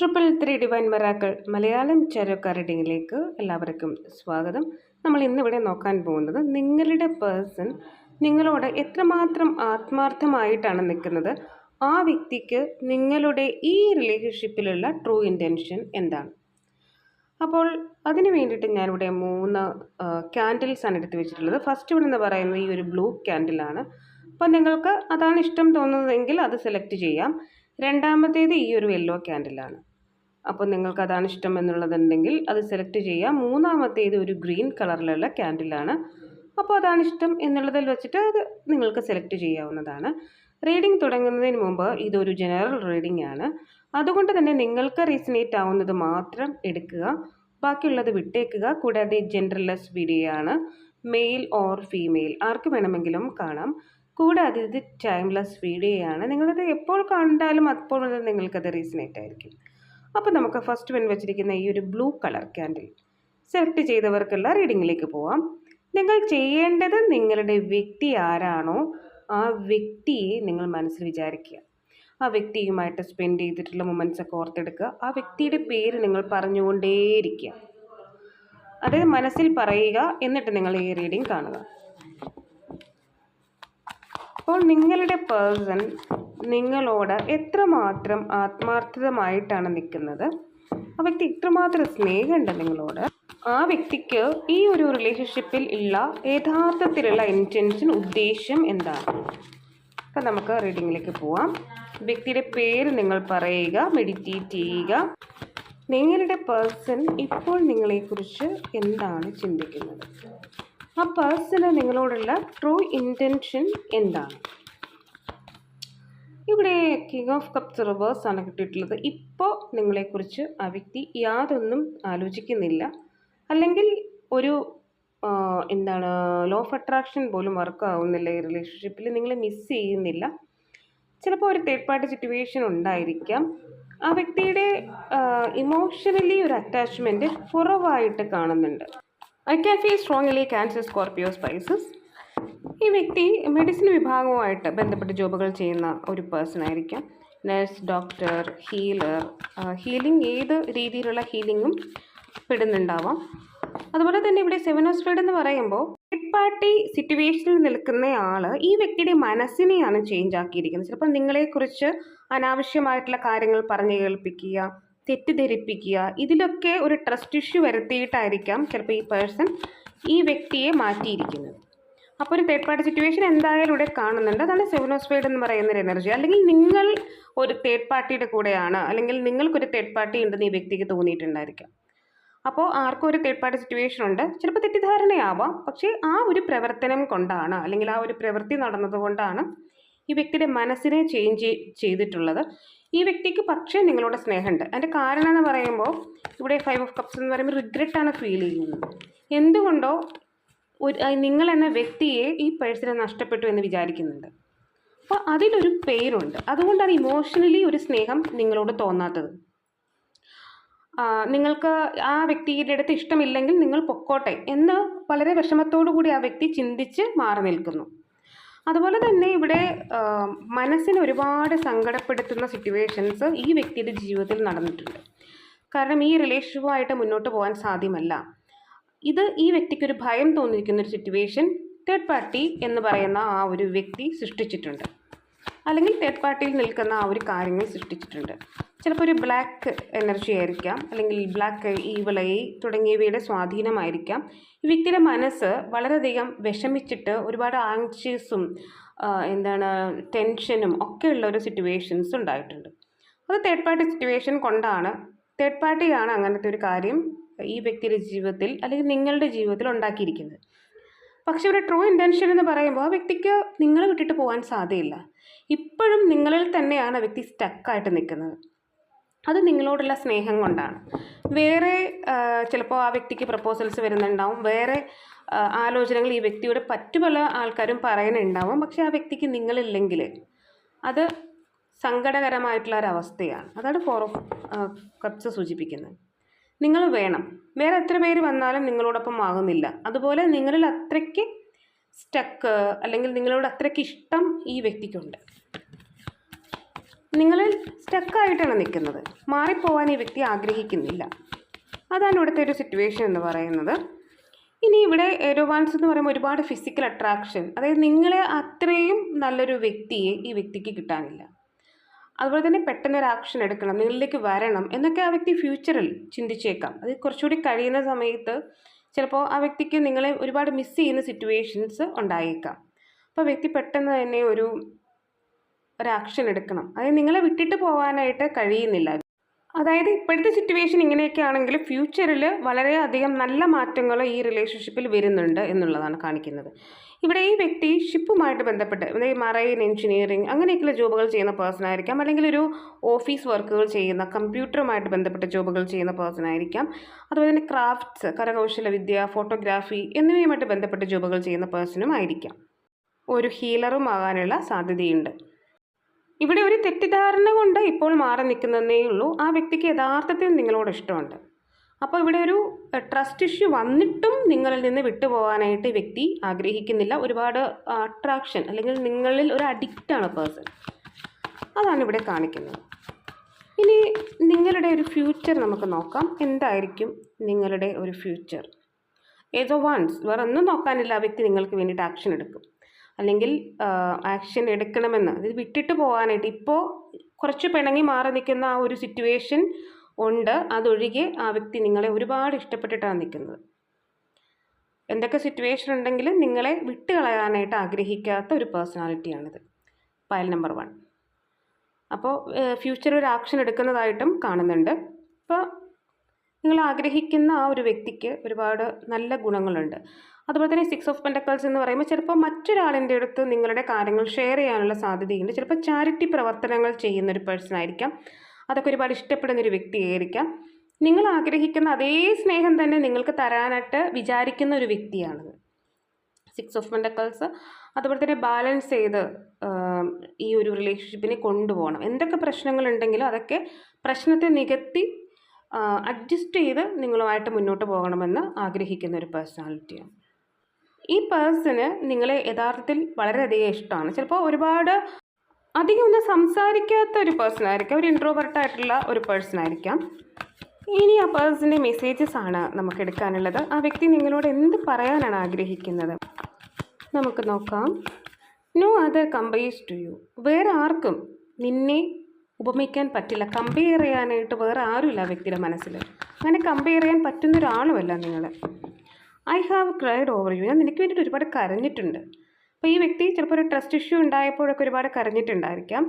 Triple three divine മെറാക്കൾ Malayalam ചരക്ക റീഡിങ്ങിലേക്ക് എല്ലാവർക്കും സ്വാഗതം. നമ്മൾ ഇന്നിവിടെ നോക്കാൻ പോകുന്നത് നിങ്ങളുടെ പേഴ്സൺ നിങ്ങളോട് എത്രമാത്രം ആത്മാർത്ഥമായിട്ടാണ് നിൽക്കുന്നത്? ആ വ്യക്തിക്ക് നിങ്ങളുടെ ഈ റിലേഷൻഷിപ്പിലുള്ള ട്രൂ ഇന്റൻഷൻ എന്താണ്? അപ്പോൾ അതിന് വേണ്ടിയിട്ട് ഞാനിവിടെ മൂന്ന് ക്യാൻഡിൽസാണ് എടുത്ത് വെച്ചിട്ടുള്ളത്. ഫസ്റ്റ് വൺ എന്ന് പറയുന്നത് ഈ ഒരു ബ്ലൂ ക്യാൻഡിലാണ് അപ്പോൾ നിങ്ങൾക്ക് അതാണ് ഇഷ്ടം തോന്നുന്നതെങ്കിൽ അത് സെലക്ട് ചെയ്യാം. രണ്ടാമത്തേത് ഈ ഒരു യെല്ലോ ക്യാൻഡിലാണ് അപ്പോൾ നിങ്ങൾക്ക് അതാണ് ഇഷ്ടം എന്നുള്ളതുണ്ടെങ്കിൽ അത് സെലക്ട് ചെയ്യാം മൂന്നാമത്തേത് ഒരു ഗ്രീൻ കളറിലുള്ള ക്യാൻഡിലാണ് അപ്പോൾ അതാണ് ഇഷ്ടം എന്നുള്ളതിൽ വെച്ചിട്ട് അത് നിങ്ങൾക്ക് സെലക്ട് ചെയ്യാവുന്നതാണ്. റീഡിംഗ് തുടങ്ങുന്നതിന് മുമ്പ് ഇതൊരു ജനറൽ റീഡിംഗ് ആണ്. അതുകൊണ്ട് തന്നെ നിങ്ങൾക്ക് റീസണേറ്റ് ആവുന്നത് മാത്രം എടുക്കുക. ബാക്കിയുള്ളത് വിട്ടേക്കുക. കൂടാതെ ജെൻഡർലെസ് വീഡിയോ ആണ്. മെയിൽ ഓർ ഫീമെയിൽ ആർക്ക് വേണമെങ്കിലും കാണാം. കൂടാതെ ഇത് ടൈംലെസ് വീഡിയോ ആണ്. നിങ്ങളത് എപ്പോൾ കണ്ടാലും അപ്പോൾ നിങ്ങൾക്കത് റീസണേറ്റ് ആയിരിക്കും. അപ്പോൾ നമുക്ക് ഫസ്റ്റ് വെൻ വെച്ചിരിക്കുന്ന ഈ ഒരു ബ്ലൂ കളർ ക്യാൻഡിൽ സെലക്ട് ചെയ്തവർക്കുള്ള റീഡിങ്ങിലേക്ക് പോവാം. നിങ്ങൾ ചെയ്യേണ്ടത് നിങ്ങളുടെ വ്യക്തി ആരാണോ ആ വ്യക്തിയെ നിങ്ങൾ മനസ്സിൽ വിചാരിക്കുക. ആ വ്യക്തിയുമായിട്ട് സ്പെൻഡ് ചെയ്തിട്ടുള്ള മൊമെന്റ്സ് ഒക്കെ ഓർത്തെടുക്കുക. ആ വ്യക്തിയുടെ പേര് നിങ്ങൾ പറഞ്ഞുകൊണ്ടേയിരിക്കുക. അതായത് മനസ്സിൽ പറയുക എന്നിട്ട് നിങ്ങൾ ഈ റീഡിങ് കാണുക. അപ്പോൾ നിങ്ങളുടെ പേഴ്സൺ നിങ്ങളോട് എത്രമാത്രം ആത്മാർത്ഥതമായിട്ടാണ് നിൽക്കുന്നത്? ആ വ്യക്തി ഇത്രമാത്രം സ്നേഹമുണ്ട് നിങ്ങളോട്. ആ വ്യക്തിക്ക് ഈ ഒരു റിലേഷൻഷിപ്പിൽ ഉള്ള യഥാർത്ഥത്തിലുള്ള ഇന്റൻഷൻ ഉദ്ദേശം എന്താണ്? അപ്പം നമുക്ക് റീഡിങ്ങിലേക്ക് പോവാം. വ്യക്തിയുടെ പേര് നിങ്ങൾ പറയുക മെഡിറ്റേറ്റ് ചെയ്യുക. നിങ്ങളുടെ പേഴ്സൺ ഇപ്പോൾ നിങ്ങളെക്കുറിച്ച് എന്താണ് ചിന്തിക്കുന്നത്? ആ പേഴ്സണ് നിങ്ങളോടുള്ള ട്രൂ ഇന്റൻഷൻ എന്താണ്? ഇവിടെ കിങ് ഓഫ് കപ്സ് ആണ് കിട്ടിയിട്ടുള്ളത്. ഇപ്പോൾ നിങ്ങളെക്കുറിച്ച് ആ വ്യക്തി യാതൊന്നും ആലോചിക്കുന്നില്ല. അല്ലെങ്കിൽ ഒരു എന്താണ് ലോ ഓഫ് അട്രാക്ഷൻ പോലും വർക്ക് ആവുന്നില്ല ഈ റിലേഷൻഷിപ്പിൽ നിങ്ങൾ മിസ് ചെയ്യുന്നില്ല. ചിലപ്പോൾ ഒരു തേർഡ് പാർട്ടി സിറ്റുവേഷൻ ഉണ്ടായിരിക്കാം. ആ വ്യക്തിയുടെ ഇമോഷണലി ഒരു അറ്റാച്ച്മെന്റ് കുറവായിട്ട് കാണുന്നുണ്ട്. I can feel strongly Cancer Scorpio Pisces ഈ വ്യക്തി മെഡിസിൻ വിഭാഗവുമായിട്ട് ബന്ധപ്പെട്ട് ജോബുകൾ ചെയ്യുന്ന ഒരു പേഴ്സൺ ആയിരിക്കാം. നഴ്സ് ഡോക്ടർ ഹീലർ ഹീലിംഗ് ഏത് രീതിയിലുള്ള ഹീലിങ്ങും പെടുന്നുണ്ടാവാം. അതുപോലെ തന്നെ ഇവിടെ സെവൻ ഓഫ് എന്ന് പറയുമ്പോൾ തേർഡ് പാർട്ടി സിറ്റുവേഷനിൽ നിൽക്കുന്ന ആൾ ഈ വ്യക്തിയുടെ മനസ്സിനെയാണ് ചേഞ്ച് ആക്കിയിരിക്കുന്നത്. ചിലപ്പോൾ നിങ്ങളെക്കുറിച്ച് അനാവശ്യമായിട്ടുള്ള കാര്യങ്ങൾ പറഞ്ഞു കേൾപ്പിക്കുക തെറ്റിദ്ധരിപ്പിക്കുക ഇതിലൊക്കെ ഒരു ട്രസ്റ്റ് ഇഷ്യൂ വരുത്തിയിട്ടായിരിക്കാം ചിലപ്പോൾ ഈ പേഴ്സൺ ഈ വ്യക്തിയെ മാറ്റിയിരിക്കുന്നത്. അപ്പോൾ ഒരു തേർഡ് പാർട്ടി സിറ്റുവേഷൻ എന്തായാലും ഇവിടെ കാണുന്നുണ്ട്. അതാണ് സ്പേഡ് എന്ന് പറയുന്ന ഒരു എനർജി അല്ലെങ്കിൽ നിങ്ങൾ ഒരു തേർഡ് പാർട്ടിയുടെ കൂടെയാണ് അല്ലെങ്കിൽ നിങ്ങൾക്കൊരു തേർഡ് പാർട്ടി ഉണ്ടെന്ന് ഈ വ്യക്തിക്ക് തോന്നിയിട്ടുണ്ടായിരിക്കാം. അപ്പോൾ ആർക്കും ഒരു തേർഡ് പാർട്ടി സിറ്റുവേഷൻ ഉണ്ട്. ചിലപ്പോൾ തെറ്റിദ്ധാരണയാവാം. പക്ഷേ ആ ഒരു പ്രവർത്തനം കൊണ്ടാണ് അല്ലെങ്കിൽ ആ ഒരു പ്രവൃത്തി നടന്നതുകൊണ്ടാണ് ഈ വ്യക്തിയുടെ മനസ്സിനെ ചേഞ്ച് ചെയ്തിട്ടുള്ളത്. ഈ വ്യക്തിക്ക് പക്ഷേ നിങ്ങളോട് സ്നേഹമുണ്ട്. അതിന്റെ കാരണം എന്ന് പറയുമ്പോൾ ഇവിടെ ഫൈവ് ഓഫ് കപ്സ് എന്ന് പറയുമ്പോൾ റിഗ്രറ്റാണ് ഫീൽ ചെയ്യുന്നത്. എന്തുകൊണ്ടോ ഒരു എന്ന വ്യക്തിയെ ഈ പേഴ്സണെ നഷ്ടപ്പെട്ടു എന്ന് വിചാരിക്കുന്നുണ്ട്. അപ്പോൾ അതിലൊരു പേരുണ്ട്. അതുകൊണ്ടാണ് ഇമോഷണലി ഒരു സ്നേഹം നിങ്ങളോട് തോന്നാത്തത്. നിങ്ങൾക്ക് ആ വ്യക്തിയുടെ അടുത്ത് ഇഷ്ടമില്ലെങ്കിൽ നിങ്ങൾ പൊക്കോട്ടെ എന്ന് വളരെ വിഷമത്തോടു കൂടി ആ വ്യക്തി ചിന്തിച്ച് മാറി നിൽക്കുന്നു. അതുപോലെ തന്നെ ഇവിടെ മനസ്സിനെ ഒരുപാട് സങ്കടപ്പെടുത്തുന്ന സിറ്റുവേഷൻസ് ഈ വ്യക്തിയുടെ ജീവിതത്തിൽ നടന്നിട്ടുണ്ട്. കാരണം ഈ റിലേഷൻഷിപ്പുമായിട്ട് മുന്നോട്ട് പോകാൻ സാധ്യമല്ല. ഇത് ഈ വ്യക്തിക്ക് ഒരു ഭയം തോന്നിയിരിക്കുന്ന ഒരു സിറ്റുവേഷൻ തേർഡ് പാർട്ടി എന്ന് പറയുന്ന ആ ഒരു വ്യക്തി സൃഷ്ടിച്ചിട്ടുണ്ട്. അല്ലെങ്കിൽ തേർഡ് പാർട്ടിയിൽ നിൽക്കുന്ന ആ ഒരു കാര്യങ്ങൾ സൃഷ്ടിച്ചിട്ടുണ്ട്. ചിലപ്പോൾ ഒരു ബ്ലാക്ക് എനർജി ആയിരിക്കാം അല്ലെങ്കിൽ ബ്ലാക്ക് ഈവളൈ തുടങ്ങിയവയുടെ സ്വാധീനമായിരിക്കാം. ഈ വ്യക്തിയുടെ മനസ്സ് വളരെയധികം വിഷമിച്ചിട്ട് ഒരുപാട് ആങ്ഷ്യസും എന്താണ് ടെൻഷനും ഒക്കെ ഉള്ള ഒരു സിറ്റുവേഷൻസ് ഉണ്ടായിട്ടുണ്ട്. അത് തേർഡ് പാർട്ടി സിറ്റുവേഷൻ കൊണ്ടാണ് തേർഡ് പാർട്ടിയാണ് അങ്ങനത്തെ ഒരു കാര്യം ഈ വ്യക്തിയുടെ ജീവിതത്തിൽ അല്ലെങ്കിൽ നിങ്ങളുടെ ജീവിതത്തിൽ ഉണ്ടാക്കിയിരിക്കുന്നത്. പക്ഷേ ഇവിടെ ട്രൂ ഇന്റൻഷൻ എന്ന് പറയുമ്പോൾ ആ വ്യക്തിക്ക് നിങ്ങളെ വിട്ടിട്ട് പോകാൻ സാധ്യയില്ല ഇപ്പോഴും നിങ്ങളിൽ തന്നെയാണ് ആ വ്യക്തി സ്റ്റക്കായിട്ട് നിൽക്കുന്നത്. അത് നിങ്ങളോടുള്ള സ്നേഹം കൊണ്ടാണ്. വേറെ ചിലപ്പോൾ ആ വ്യക്തിക്ക് പ്രപ്പോസൽസ് വരുന്നുണ്ടാവും. വേറെ ആലോചനകൾ ഈ വ്യക്തിയോട് പറ്റു പല ആൾക്കാരും പറയുന്നുണ്ടാവും. പക്ഷേ ആ വ്യക്തിക്ക് നിങ്ങളില്ലെങ്കിൽ അത് സങ്കടകരമായിട്ടുള്ള ഒരവസ്ഥയാണ് അതാണ് ഫോർ ഓഫ് കപ്സ് സൂചിപ്പിക്കുന്നത്. നിങ്ങൾ വേണം. വേറെ എത്ര പേര് വന്നാലും നിങ്ങളോടൊപ്പം ആകുന്നില്ല. അതുപോലെ നിങ്ങളിൽ അത്രയ്ക്ക് സ്റ്റക്ക് അല്ലെങ്കിൽ നിങ്ങളോട് അത്രയ്ക്ക് ഇഷ്ടം ഈ വ്യക്തിക്കുണ്ട്. നിങ്ങളിൽ സ്റ്റക്കായിട്ടാണ് നിൽക്കുന്നത്. മാറിപ്പോവാൻ ഈ വ്യക്തി ആഗ്രഹിക്കുന്നില്ല. അതാണ് ഇവിടുത്തെ ഒരു സിറ്റുവേഷൻ എന്ന് പറയുന്നത്. ഇനി ഇവിടെ എരോവാൻസ് എന്ന് പറയുമ്പോൾ ഒരുപാട് ഫിസിക്കൽ അട്രാക്ഷൻ അതായത് നിങ്ങളെ അത്രയും നല്ലൊരു വ്യക്തിയെ ഈ വ്യക്തിക്ക് കിട്ടാനില്ല. അതുപോലെ തന്നെ പെട്ടെന്ന് ഒരു ആക്ഷൻ എടുക്കണം നിങ്ങളിലേക്ക് വരണം എന്നൊക്കെ ആ വ്യക്തി ഫ്യൂച്ചറിൽ ചിന്തിച്ചേക്കാം. അത് കുറച്ചുകൂടി കഴിയുന്ന സമയത്ത് ചിലപ്പോൾ ആ വ്യക്തിക്ക് നിങ്ങളെ ഒരുപാട് മിസ് ചെയ്യുന്ന സിറ്റുവേഷൻസ് ഉണ്ടായേക്കാം. അപ്പോൾ വ്യക്തി പെട്ടെന്ന് തന്നെ ഒരു ഒരു ആക്ഷൻ എടുക്കണം. അതായത് നിങ്ങളെ വിട്ടിട്ട് പോകാനായിട്ട് കഴിയുന്നില്ല. അതായത് ഇപ്പോഴത്തെ സിറ്റുവേഷൻ ഇങ്ങനെയൊക്കെ ആണെങ്കിൽ ഫ്യൂച്ചറിൽ വളരെയധികം നല്ല മാറ്റങ്ങൾ ഈ റിലേഷൻഷിപ്പിൽ വരുന്നുണ്ട് എന്നുള്ളതാണ് കാണിക്കുന്നത്. ഇവിടെ ഈ വ്യക്തി ഷിപ്പുമായിട്ട് ബന്ധപ്പെട്ട് മറൈൻ എഞ്ചിനീയറിംഗ് അങ്ങനെയൊക്കെയുള്ള ജോബുകൾ ചെയ്യുന്ന പേഴ്സൺ ആയിരിക്കാം. അല്ലെങ്കിൽ ഒരു ഓഫീസ് വർക്കുകൾ ചെയ്യുന്ന കമ്പ്യൂട്ടറുമായിട്ട് ബന്ധപ്പെട്ട ജോബുകൾ ചെയ്യുന്ന പേഴ്സൺ ആയിരിക്കാം. അതുപോലെ തന്നെ ക്രാഫ്റ്റ്സ് കരകൗശല വിദ്യ ഫോട്ടോഗ്രാഫി എന്നിവയുമായിട്ട് ബന്ധപ്പെട്ട ജോബുകൾ ചെയ്യുന്ന പേഴ്സണും ആയിരിക്കാം. ഒരു ഹീലറും ആകാനുള്ള സാധ്യതയുണ്ട്. ഇവിടെ ഒരു തെറ്റിദ്ധാരണ കൊണ്ട് ഇപ്പോൾ മാറി നിൽക്കുന്നതേ ഉള്ളൂ. ആ വ്യക്തിക്ക് യഥാർത്ഥത്തിൽ നിങ്ങളോട് ഇഷ്ടമുണ്ട്. അപ്പോൾ ഇവിടെ ഒരു ട്രസ്റ്റ് ഇഷ്യൂ വന്നിട്ടും നിങ്ങളിൽ നിന്ന് വിട്ടുപോകാനായിട്ട് വ്യക്തി ആഗ്രഹിക്കുന്നില്ല. ഒരുപാട് അട്രാക്ഷൻ അല്ലെങ്കിൽ നിങ്ങളിൽ ഒരു അഡിക്റ്റാണ് പേഴ്സൺ അതാണ് ഇവിടെ കാണിക്കുന്നത്. ഇനി നിങ്ങളുടെ ഒരു ഫ്യൂച്ചർ നമുക്ക് നോക്കാം. എന്തായിരിക്കും നിങ്ങളുടെ ഒരു ഫ്യൂച്ചർ ഏതോ വൺസ് വേറെ ഒന്നും നോക്കാനില്ല. ആ വ്യക്തി നിങ്ങൾക്ക് വേണ്ടിയിട്ട് ആക്ഷൻ എടുക്കും. അല്ലെങ്കിൽ ആക്ഷൻ എടുക്കണമെന്ന്. ഇത് വിട്ടിട്ട് പോകാനായിട്ട് ഇപ്പോൾ കുറച്ച് പിണങ്ങി മാറി നിൽക്കുന്ന ആ ഒരു സിറ്റുവേഷൻ ഉണ്ട്. അതൊഴികെ ആ വ്യക്തി നിങ്ങളെ ഒരുപാട് ഇഷ്ടപ്പെട്ടിട്ടാണ് നിൽക്കുന്നത്. എന്തൊക്കെ സിറ്റുവേഷൻ ഉണ്ടെങ്കിലും നിങ്ങളെ വിട്ടുകളയാനായിട്ട് ആഗ്രഹിക്കാത്ത ഒരു പേഴ്സണാലിറ്റിയാണിത് പയൽ നമ്പർ വൺ അപ്പോൾ ഫ്യൂച്ചർ ഒരു ആക്ഷൻ എടുക്കുന്നതായിട്ടും കാണുന്നുണ്ട്. അപ്പോൾ നിങ്ങൾ ആഗ്രഹിക്കുന്ന ആ ഒരു വ്യക്തിക്ക് ഒരുപാട് നല്ല ഗുണങ്ങളുണ്ട്. അതുപോലെ തന്നെ സിക്സ് ഓഫ് പെൻഡക്കൾസ് എന്ന് പറയുമ്പോൾ ചിലപ്പോൾ മറ്റൊരാളിന്റെ അടുത്ത് നിങ്ങളുടെ കാര്യങ്ങൾ ഷെയർ ചെയ്യാനുള്ള സാധ്യതയുണ്ട്. ചിലപ്പോൾ ചാരിറ്റി പ്രവർത്തനങ്ങൾ ചെയ്യുന്ന ഒരു പേഴ്സൺ ആയിരിക്കാം. അതൊക്കെ ഒരുപാട് ഇഷ്ടപ്പെടുന്ന ഒരു വ്യക്തിയായിരിക്കാം. നിങ്ങൾ ആഗ്രഹിക്കുന്ന അതേ സ്നേഹം തന്നെ നിങ്ങൾക്ക് തരാനായിട്ട് വിചാരിക്കുന്ന ഒരു വ്യക്തിയാണത് സിക്സ് ഓഫ് മെൻഡക്കൾസ് അതുപോലെ തന്നെ ബാലൻസ് ചെയ്ത് ഈ ഒരു റിലേഷൻഷിപ്പിനെ കൊണ്ടുപോകണം. എന്തൊക്കെ പ്രശ്നങ്ങളുണ്ടെങ്കിലും അതൊക്കെ പ്രശ്നത്തെ നികത്തി അഡ്ജസ്റ്റ് ചെയ്ത് നിങ്ങളുമായിട്ട് മുന്നോട്ട് പോകണമെന്ന് ആഗ്രഹിക്കുന്ന ഒരു പേഴ്സണാലിറ്റിയാണ് ഈ പേഴ്സണ് നിങ്ങളെ യഥാർത്ഥത്തിൽ വളരെയധികം ഇഷ്ടമാണ്. ചിലപ്പോൾ ഒരുപാട് അധികം ഒന്നും സംസാരിക്കാത്ത ഒരു പേഴ്സൺ ആയിരിക്കാം ഒരു ഇൻട്രോവേർട്ട് ആയിട്ടുള്ള ഒരു പേഴ്സൺ ആയിരിക്കാം ഇനി ആ പേഴ്സന്റെ മെസ്സേജസ് ആണ് നമുക്ക് എടുക്കാനുള്ളത്. ആ വ്യക്തി നിങ്ങളോട് എന്ത് പറയാനാണ് ആഗ്രഹിക്കുന്നത്? നമുക്ക് നോക്കാം. No other compares to you വേറെ ആർക്കും നിന്നെ ഉപമിക്കാൻ പറ്റില്ല. കമ്പയർ ചെയ്യാനായിട്ട് വേറെ ആരുമില്ല ആ വ്യക്തിയുടെ മനസ്സിൽ. അങ്ങനെ കമ്പയർ ചെയ്യാൻ പറ്റുന്ന ഒരാളുമല്ല നിങ്ങൾ I have cried over you ഞാൻ നിനക്ക് വേണ്ടിയിട്ട് ഒരുപാട് കരഞ്ഞിട്ടുണ്ട്. അപ്പോൾ ഈ വ്യക്തി ചിലപ്പോൾ ഒരു ട്രസ്റ്റ് ഇഷ്യൂ ഉണ്ടായപ്പോഴൊക്കെ ഒരുപാട് കരഞ്ഞിട്ടുണ്ടായിരിക്കാം.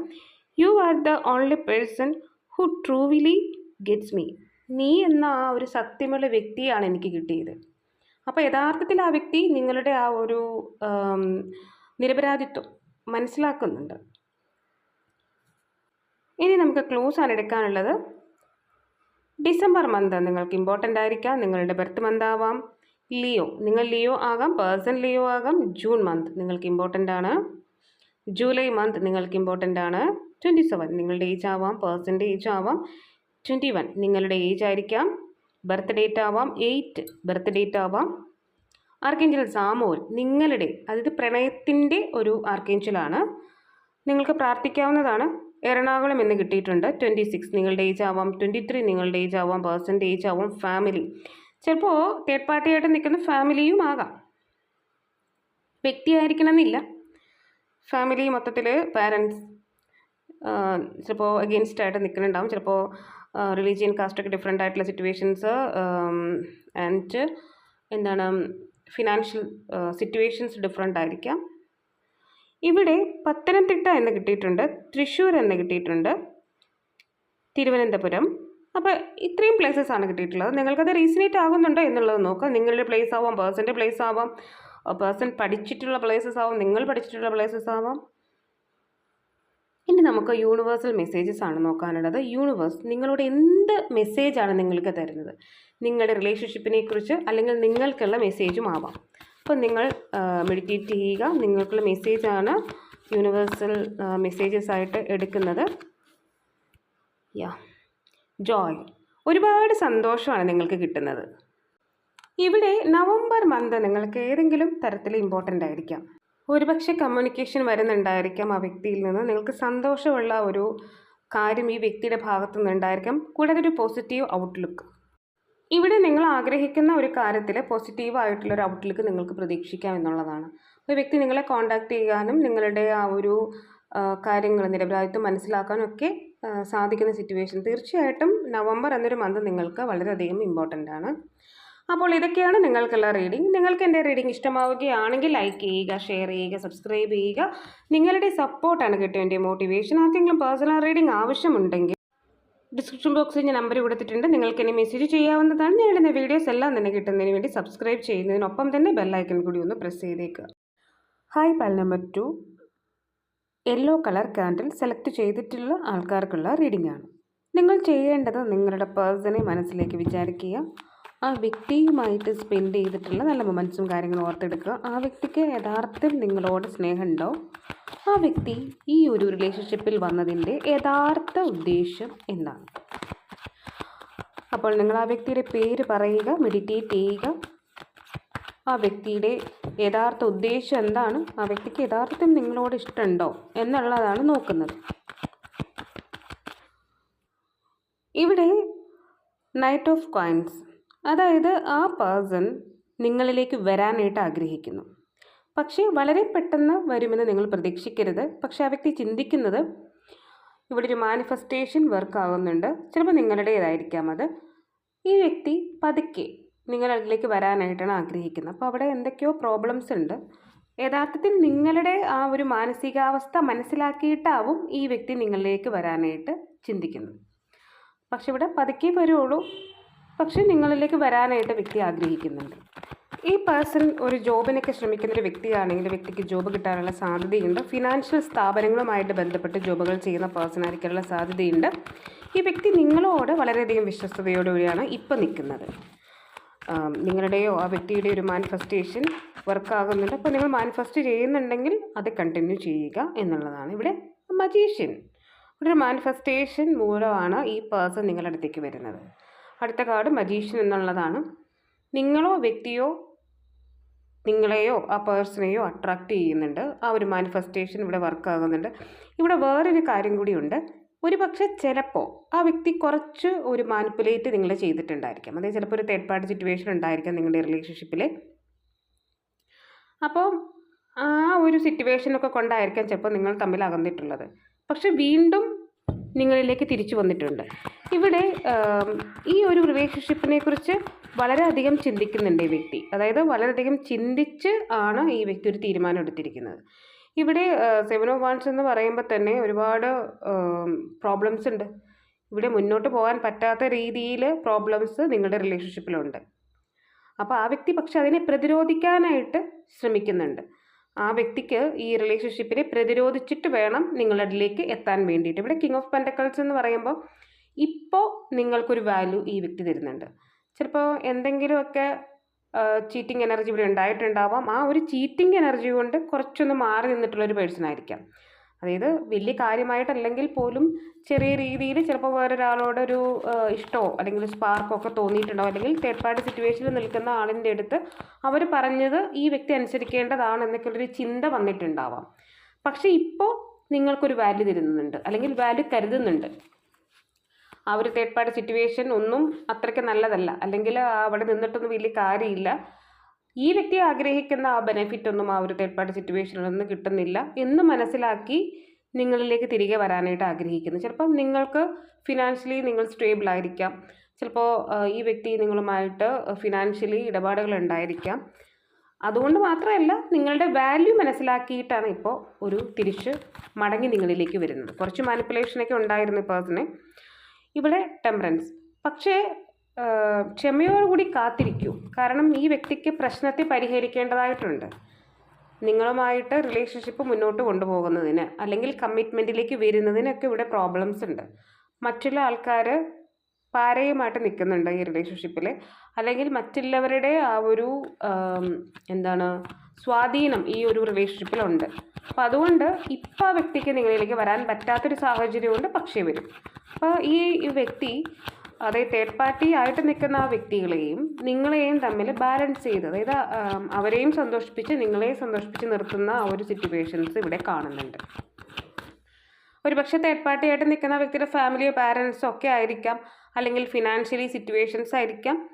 You are the only person who truly gets me നീ എന്ന ആ ഒരു സത്യമുള്ള വ്യക്തിയാണ് എനിക്ക് കിട്ടിയത്. അപ്പോൾ യഥാർത്ഥത്തിൽ ആ വ്യക്തി നിങ്ങളുടെ ആ ഒരു നിരപരാധിത്വം മനസ്സിലാക്കുന്നുണ്ട്. ഇനി നമുക്ക് ക്ലോസ് ആണ് എടുക്കാനുള്ളത്. ഡിസംബർ മന്ത് നിങ്ങൾക്ക് ഇമ്പോർട്ടന്റ് ആയിരിക്കാം. നിങ്ങളുടെ ബർത്ത് മന്ത് ആവാം. ലിയോ. നിങ്ങൾ ലിയോ ആകാം പേഴ്സൺ ലിയോ ആകാം ജൂൺ മന്ത് നിങ്ങൾക്ക് ഇമ്പോർട്ടന്റ് ആണ്. ജൂലൈ മന്ത് നിങ്ങൾക്ക് ഇമ്പോർട്ടന്റ് ആണ്. ട്വന്റി സെവൻ നിങ്ങളുടെ ഏജ് ആവാം പേഴ്സന്റെ ഏജ് ആവാം. ട്വന്റി വൺ നിങ്ങളുടെ ഏജ് ആയിരിക്കാം. ബർത്ത് ഡേറ്റ് ആവാം എയ്റ്റ് ബർത്ത് ഡേറ്റ് ആവാം. ആർക്കേഞ്ചൽ സാമോൽ നിങ്ങളുടെ അതായത് പ്രണയത്തിന്റെ ഒരു ആർക്കേഞ്ചലാണ് നിങ്ങൾക്ക് പ്രാർത്ഥിക്കാവുന്നതാണ്. എറണാകുളം എന്ന് കിട്ടിയിട്ടുണ്ട്. ട്വന്റി സിക്സ് നിങ്ങളുടെ ഏജ് ആവാം. ട്വന്റി ത്രീ നിങ്ങളുടെ ഏജ് ആവാം. പേഴ്സന്റെ ഏജ് ആവാം. ഫാമിലി ചിലപ്പോൾ തേർഡ് പാർട്ടിയായിട്ട് നിൽക്കുന്ന ഫാമിലിയും ആകാം. വ്യക്തിയായിരിക്കണമെന്നില്ല. ഫാമിലി മൊത്തത്തിൽ പാരൻസ് ചിലപ്പോൾ അഗെയിൻസ്റ്റ് ആയിട്ട് നിൽക്കുന്നുണ്ടാവും. ചിലപ്പോൾ റിലീജിയൻ കാസ്റ്റൊക്കെ ഡിഫറെന്റ് ആയിട്ടുള്ള സിറ്റുവേഷൻസ് ആൻഡ് എന്താണ് ഫിനാൻഷ്യൽ സിറ്റുവേഷൻസ് ഡിഫറെന്റ് ആയിരിക്കാം. ഇവിടെ പത്തനംതിട്ട എന്ന് കിട്ടിയിട്ടുണ്ട് തൃശ്ശൂർ എന്ന് കിട്ടിയിട്ടുണ്ട് തിരുവനന്തപുരം അപ്പോൾ ഇത്രയും പ്ലേസസ് ആണ് കിട്ടിയിട്ടുള്ളത്. നിങ്ങൾക്കത് റീസണേറ്റ് ആകുന്നുണ്ടോ എന്നുള്ളത് നോക്കാം. നിങ്ങളുടെ പ്ലേസ് ആവാം പേഴ്സന്റെ പ്ലേസ് ആവാം പേഴ്സൺ പഠിച്ചിട്ടുള്ള പ്ലേസസ് ആവാം നിങ്ങൾ പഠിച്ചിട്ടുള്ള പ്ലേസസ് ആവാം. ഇനി നമുക്ക് യൂണിവേഴ്സൽ മെസ്സേജസ് ആണ് നോക്കാനുള്ളത്. യൂണിവേഴ്സ് നിങ്ങളോട് എന്ത് മെസ്സേജാണ് നിങ്ങൾക്ക് തരുന്നത്? നിങ്ങളുടെ റിലേഷൻഷിപ്പിനെ കുറിച്ച് അല്ലെങ്കിൽ നിങ്ങൾക്കുള്ള മെസ്സേജും ആവാം. അപ്പോൾ നിങ്ങൾ മെഡിറ്റേറ്റ് ചെയ്യുക. നിങ്ങൾക്കുള്ള മെസ്സേജാണ് യൂണിവേഴ്സൽ മെസ്സേജസ് ആയിട്ട് എടുക്കുന്നത്. യാ ജോയ് ഒരുപാട് സന്തോഷമാണ് നിങ്ങൾക്ക് കിട്ടുന്നത്. ഇവിടെ നവംബർ മന്ത് നിങ്ങൾക്ക് ഏതെങ്കിലും തരത്തിൽ ഇമ്പോർട്ടന്റ് ആയിരിക്കാം. ഒരുപക്ഷെ കമ്മ്യൂണിക്കേഷൻ വരുന്നുണ്ടായിരിക്കാം ആ വ്യക്തിയിൽ നിന്ന്. നിങ്ങൾക്ക് സന്തോഷമുള്ള ഒരു കാര്യം ഈ വ്യക്തിയുടെ ഭാഗത്തു നിന്നുണ്ടായിരിക്കാം. കൂടാതെ ഒരു പോസിറ്റീവ് ഔട്ട്ലുക്ക് ഇവിടെ നിങ്ങൾ ആഗ്രഹിക്കുന്ന ഒരു കാര്യത്തിൽ പോസിറ്റീവായിട്ടുള്ള ഒരു ഔട്ട്ലുക്ക് നിങ്ങൾക്ക് പ്രതീക്ഷിക്കാം എന്നുള്ളതാണ്. ഒരു വ്യക്തി നിങ്ങളെ കോൺടാക്റ്റ് ചെയ്യാനും നിങ്ങളുടെ ആ ഒരു കാര്യങ്ങൾ നിരപരാധിത്വം മനസ്സിലാക്കാനും ഒക്കെ സാധിക്കുന്ന സിറ്റുവേഷൻ തീർച്ചയായിട്ടും നവംബർ എന്നൊരു മന്ത് നിങ്ങൾക്ക് വളരെയധികം ഇമ്പോർട്ടന്റ് ആണ്. അപ്പോൾ ഇതൊക്കെയാണ് നിങ്ങൾക്കുള്ള റീഡിംഗ് നിങ്ങൾക്ക് എന്റെ റീഡിംഗ് ഇഷ്ടമാവുകയാണെങ്കിൽ ലൈക്ക് ചെയ്യുക ഷെയർ ചെയ്യുക സബ്സ്ക്രൈബ് ചെയ്യുക. നിങ്ങളുടെ സപ്പോർട്ടാണ് കിട്ടും എന്റെ മോട്ടിവേഷൻ ആർക്കെങ്കിലും പേഴ്സണൽ റീഡിംഗ് ആവശ്യമുണ്ടെങ്കിൽ ഡിസ്ക്രിപ്ഷൻ ബോക്സിൽ ഞാൻ നമ്പർ കൊടുത്തിട്ടുണ്ട്. നിങ്ങൾക്ക് എന്നെ മെസ്സേജ് ചെയ്യാവുന്നതാണ്. ഞാൻ വീഡിയോസ് എല്ലാം തന്നെ കിട്ടുന്നതിന് വേണ്ടി സബ്സ്ക്രൈബ് ചെയ്യുന്നതിനൊപ്പം തന്നെ ബെല്ലൈക്കൺ കൂടി ഒന്ന് പ്രസ് ചെയ്തേക്കുക. Hi pile number two yellow colour candle select ചെയ്തിട്ടുള്ള ആൾക്കാർക്കുള്ള റീഡിംഗ് ആണ് നിങ്ങൾ ചെയ്യേണ്ടത് നിങ്ങളുടെ പേഴ്സണെ മനസ്സിലേക്ക് വിചാരിക്കുക. ആ വ്യക്തിയുമായിട്ട് സ്പെൻഡ് ചെയ്തിട്ടുള്ള നല്ല മൊമെൻസും കാര്യങ്ങളും ഓർത്തെടുക്കുക. ആ വ്യക്തിക്ക് യഥാർത്ഥത്തിൽ നിങ്ങളോട് സ്നേഹമുണ്ടോ? ആ വ്യക്തി ഈ ഒരു റിലേഷൻഷിപ്പിൽ വന്നതിന്റെ യഥാർത്ഥ ഉദ്ദേശം എന്താണ്? അപ്പോൾ നിങ്ങൾ ആ വ്യക്തിയുടെ പേര് പറയുക മെഡിറ്റേറ്റ് ചെയ്യുക. ആ വ്യക്തിയുടെ യഥാർത്ഥ ഉദ്ദേശം എന്താണ്? ആ വ്യക്തിക്ക് യഥാർത്ഥത്തിൽ നിങ്ങളോട് ഇഷ്ടമുണ്ടോ എന്നുള്ളതാണ് നോക്കുന്നത്. ഇവിടെ നൈറ്റ് ഓഫ് കോയിൻസ് അതായത് ആ പേഴ്സൺ നിങ്ങളിലേക്ക് വരാനായിട്ട് ആഗ്രഹിക്കുന്നു. പക്ഷേ വളരെ പെട്ടെന്ന് വരുമെന്ന് നിങ്ങൾ പ്രതീക്ഷിക്കരുത്. പക്ഷേ ആ വ്യക്തി ചിന്തിക്കുന്നത് ഇവിടെ ഒരു മാനിഫെസ്റ്റേഷൻ വർക്ക് ആകുന്നുണ്ട് ചിലപ്പോൾ നിങ്ങളുടേതായിരിക്കാം അത്. ഈ വ്യക്തി പതുക്കെ നിങ്ങളിലേക്ക് വരാനായിട്ടാണ് ആഗ്രഹിക്കുന്നത്. അപ്പോൾ അവിടെ എന്തൊക്കെയോ പ്രോബ്ലംസ് ഉണ്ട്. യഥാർത്ഥത്തിൽ നിങ്ങളുടെ ആ ഒരു മാനസികാവസ്ഥ മനസ്സിലാക്കിയിട്ടാവും ഈ വ്യക്തി നിങ്ങളിലേക്ക് വരാനായിട്ട് ചിന്തിക്കുന്നത്. പക്ഷെ ഇവിടെ പതുക്കെ വരുള്ളൂ പക്ഷെ നിങ്ങളിലേക്ക് വരാനായിട്ട് വ്യക്തി ആഗ്രഹിക്കുന്നുണ്ട്. ഈ പേഴ്സൺ ഒരു ജോബിനൊക്കെ ശ്രമിക്കുന്ന ഒരു വ്യക്തിയാണെങ്കിൽ വ്യക്തിക്ക് ജോബ് കിട്ടാനുള്ള സാധ്യതയുണ്ട്. ഫിനാൻഷ്യൽ സ്ഥാപനങ്ങളുമായിട്ട് ബന്ധപ്പെട്ട് ജോബുകൾ ചെയ്യുന്ന പേഴ്സൺ ആയിരിക്കാനുള്ള സാധ്യതയുണ്ട്. ഈ വ്യക്തി നിങ്ങളോട് വളരെയധികം വിശ്വസ്തയോടുകൂടിയാണ് ഇപ്പം നിൽക്കുന്നത്. നിങ്ങളുടെയോ ആ വ്യക്തിയുടെ ഒരു മാനിഫെസ്റ്റേഷൻ വർക്കാകുന്നുണ്ട് അപ്പോൾ നിങ്ങൾ മാനിഫെസ്റ്റ് ചെയ്യുന്നുണ്ടെങ്കിൽ അത് കണ്ടിന്യൂ ചെയ്യുക എന്നുള്ളതാണ് ഇവിടെ മജീഷ്യൻ ഒരു മാനിഫെസ്റ്റേഷൻ മൂലമാണ് ഈ പേഴ്സൺ നിങ്ങളുടെ അടുത്തേക്ക് വരുന്നത്. അടുത്ത കാർഡ് മജീഷ്യൻ എന്നുള്ളതാണ്. നിങ്ങളോ വ്യക്തിയോ നിങ്ങളെയോ ആ പേഴ്സണെയോ അട്രാക്റ്റ് ചെയ്യുന്നുണ്ട്. ആ ഒരു മാനിഫെസ്റ്റേഷൻ ഇവിടെ വർക്കാകുന്നുണ്ട് ഇവിടെ വേറൊരു കാര്യം കൂടിയുണ്ട് ഒരു പക്ഷേ ചിലപ്പോൾ ആ വ്യക്തി കുറച്ച് ഒരു മാനിപ്പുലേറ്റ് നിങ്ങൾ ചെയ്തിട്ടുണ്ടായിരിക്കാം. അതായത് ചിലപ്പോൾ ഒരു തേർഡ് പാർട്ടി സിറ്റുവേഷൻ ഉണ്ടായിരിക്കാം നിങ്ങളുടെ റിലേഷൻഷിപ്പിൽ അപ്പോൾ ആ ഒരു സിറ്റുവേഷനൊക്കെ കൊണ്ടായിരിക്കാം ചിലപ്പോൾ നിങ്ങൾ തമ്മിൽ അകന്നിട്ടുള്ളത്. പക്ഷെ വീണ്ടും നിങ്ങളിലേക്ക് തിരിച്ചു വന്നിട്ടുണ്ട്. ഇവിടെ ഈ ഒരു റിലേഷൻഷിപ്പിനെ കുറിച്ച് വളരെയധികം ചിന്തിക്കുന്നുണ്ട് ഈ വ്യക്തി. അതായത് വളരെയധികം ചിന്തിച്ച് ആണ് ഈ വ്യക്തി ഒരു തീരുമാനം എടുത്തിരിക്കുന്നത്. ഇവിടെ സെവൻ ഓഫ് വൺസ് എന്ന് പറയുമ്പോൾ തന്നെ ഒരുപാട് പ്രോബ്ലംസ് ഉണ്ട്. ഇവിടെ മുന്നോട്ട് പോകാൻ പറ്റാത്ത രീതിയിൽ പ്രോബ്ലംസ് നിങ്ങളുടെ റിലേഷൻഷിപ്പിലുണ്ട് അപ്പോൾ ആ വ്യക്തി പക്ഷെ അതിനെ പ്രതിരോധിക്കാനായിട്ട് ശ്രമിക്കുന്നുണ്ട്. ആ വ്യക്തിക്ക് ഈ റിലേഷൻഷിപ്പിനെ പ്രതിരോധിച്ചിട്ട് വേണം നിങ്ങളിലേക്ക് എത്താൻ വേണ്ടിയിട്ട്. ഇവിടെ കിങ് ഓഫ് പെൻഡക്കൾസ് എന്ന് പറയുമ്പോൾ ഇപ്പോൾ നിങ്ങൾക്കൊരു വാല്യൂ ഈ വ്യക്തി തരുന്നുണ്ട്. ചിലപ്പോൾ എന്തെങ്കിലുമൊക്കെ ചീറ്റിംഗ് എനർജി ഇവിടെ ഉണ്ടായിട്ടുണ്ടാവാം. ആ ഒരു ചീറ്റിംഗ് എനർജി കൊണ്ട് കുറച്ചൊന്ന് മാറി നിന്നിട്ടുള്ളൊരു പേഴ്സൺ ആയിരിക്കാം. അതായത് വലിയ കാര്യമായിട്ടല്ലെങ്കിൽ പോലും ചെറിയ രീതിയിൽ ചിലപ്പോൾ വേറൊരാളോടൊരു ഇഷ്ടമോ അല്ലെങ്കിൽ സ്പാർക്കോ ഒക്കെ തോന്നിയിട്ടുണ്ടാവും അല്ലെങ്കിൽ തേർഡ് പാർട്ടി സിറ്റുവേഷനിൽ നിൽക്കുന്ന ആളിന്റെ അടുത്ത് അവർ പറഞ്ഞത് ഈ വ്യക്തി അനുസരിക്കേണ്ടതാണ് എന്നൊക്കെയുള്ളൊരു ചിന്ത വന്നിട്ടുണ്ടാവാം. പക്ഷേ ഇപ്പോൾ നിങ്ങൾക്കൊരു വാല്യൂ തരുന്നുണ്ട് അല്ലെങ്കിൽ വാല്യൂ കരുതുന്നുണ്ട്. ആ ഒരു തേർഡ് പാർട്ടി സിറ്റുവേഷൻ ഒന്നും അത്രയ്ക്ക് നല്ലതല്ല. അല്ലെങ്കിൽ അവിടെ നിന്നിട്ടൊന്നും വലിയ കാര്യമില്ല. ഈ വ്യക്തി ആഗ്രഹിക്കുന്ന ആ ബെനിഫിറ്റ് ഒന്നും ആ ഒരു തേർഡ് പാർട്ടി സിറ്റുവേഷനിൽ നിന്ന് കിട്ടുന്നില്ല എന്ന് മനസ്സിലാക്കി നിങ്ങളിലേക്ക് തിരികെ വരാനായിട്ട് ആഗ്രഹിക്കുന്നു. ചിലപ്പം നിങ്ങൾക്ക് ഫിനാൻഷ്യലി നിങ്ങൾ സ്റ്റേബിൾ ആയിരിക്കാം. ചിലപ്പോൾ ഈ വ്യക്തി നിങ്ങളുമായിട്ട് ഫിനാൻഷ്യലി ഇടപാടുകൾ ഉണ്ടായിരിക്കാം. അതുകൊണ്ട് മാത്രമല്ല നിങ്ങളുടെ വാല്യൂ മനസ്സിലാക്കിയിട്ടാണ് ഇപ്പോൾ ഒരു തിരിച്ച് മടങ്ങി നിങ്ങളിലേക്ക് വരുന്നത്. കുറച്ച് മാനിപ്പുലേഷനൊക്കെ ഉണ്ടായിരുന്നു പേഴ്സണെ ഇവിടെ ടെമ്പറൻസ് പക്ഷേ ക്ഷമയോടുകൂടി കാത്തിരിക്കൂ. കാരണം ഈ വ്യക്തിക്ക് പ്രശ്നത്തെ പരിഹരിക്കേണ്ടതായിട്ടുണ്ട്. നിങ്ങളുമായിട്ട് റിലേഷൻഷിപ്പ് മുന്നോട്ട് കൊണ്ടുപോകുന്നതിന് അല്ലെങ്കിൽ കമ്മിറ്റ്മെന്റിലേക്ക് വരുന്നതിനൊക്കെ ഇവിടെ പ്രോബ്ലംസ് ഉണ്ട്. മറ്റുള്ള ആൾക്കാർ പാരയുമായിട്ട് നിൽക്കുന്നുണ്ട് ഈ റിലേഷൻഷിപ്പിൽ അല്ലെങ്കിൽ മറ്റുള്ളവരുടെ ആ ഒരു എന്താണ് സ്വാധീനം ഈ ഒരു റിലേഷൻഷിപ്പിലുണ്ട് അപ്പോൾ അതുകൊണ്ട് ഇപ്പോൾ ആ വ്യക്തിക്ക് നിങ്ങളിലേക്ക് വരാൻ പറ്റാത്തൊരു സാഹചര്യമുണ്ട് പക്ഷേ വരും. അപ്പോൾ ഈ വ്യക്തി അതായത് തേർഡ് പാർട്ടി ആയിട്ട് നിൽക്കുന്ന ആ വ്യക്തികളെയും നിങ്ങളെയും തമ്മിൽ ബാലൻസ് ചെയ്ത് അതായത് അവരെയും സന്തോഷിപ്പിച്ച് നിങ്ങളെയും സന്തോഷിപ്പിച്ച് നിർത്തുന്ന ആ ഒരു സിറ്റുവേഷൻസ് ഇവിടെ കാണുന്നുണ്ട്. ഒരു പക്ഷേ തേർഡ് പാർട്ടി ആയിട്ട് നിൽക്കുന്ന വ്യക്തിയുടെ ഫാമിലിയോ പാരൻസോ ഒക്കെ ആയിരിക്കാം. അല്ലെങ്കിൽ ഫിനാൻഷ്യലി സിറ്റുവേഷൻസ് ആയിരിക്കാം.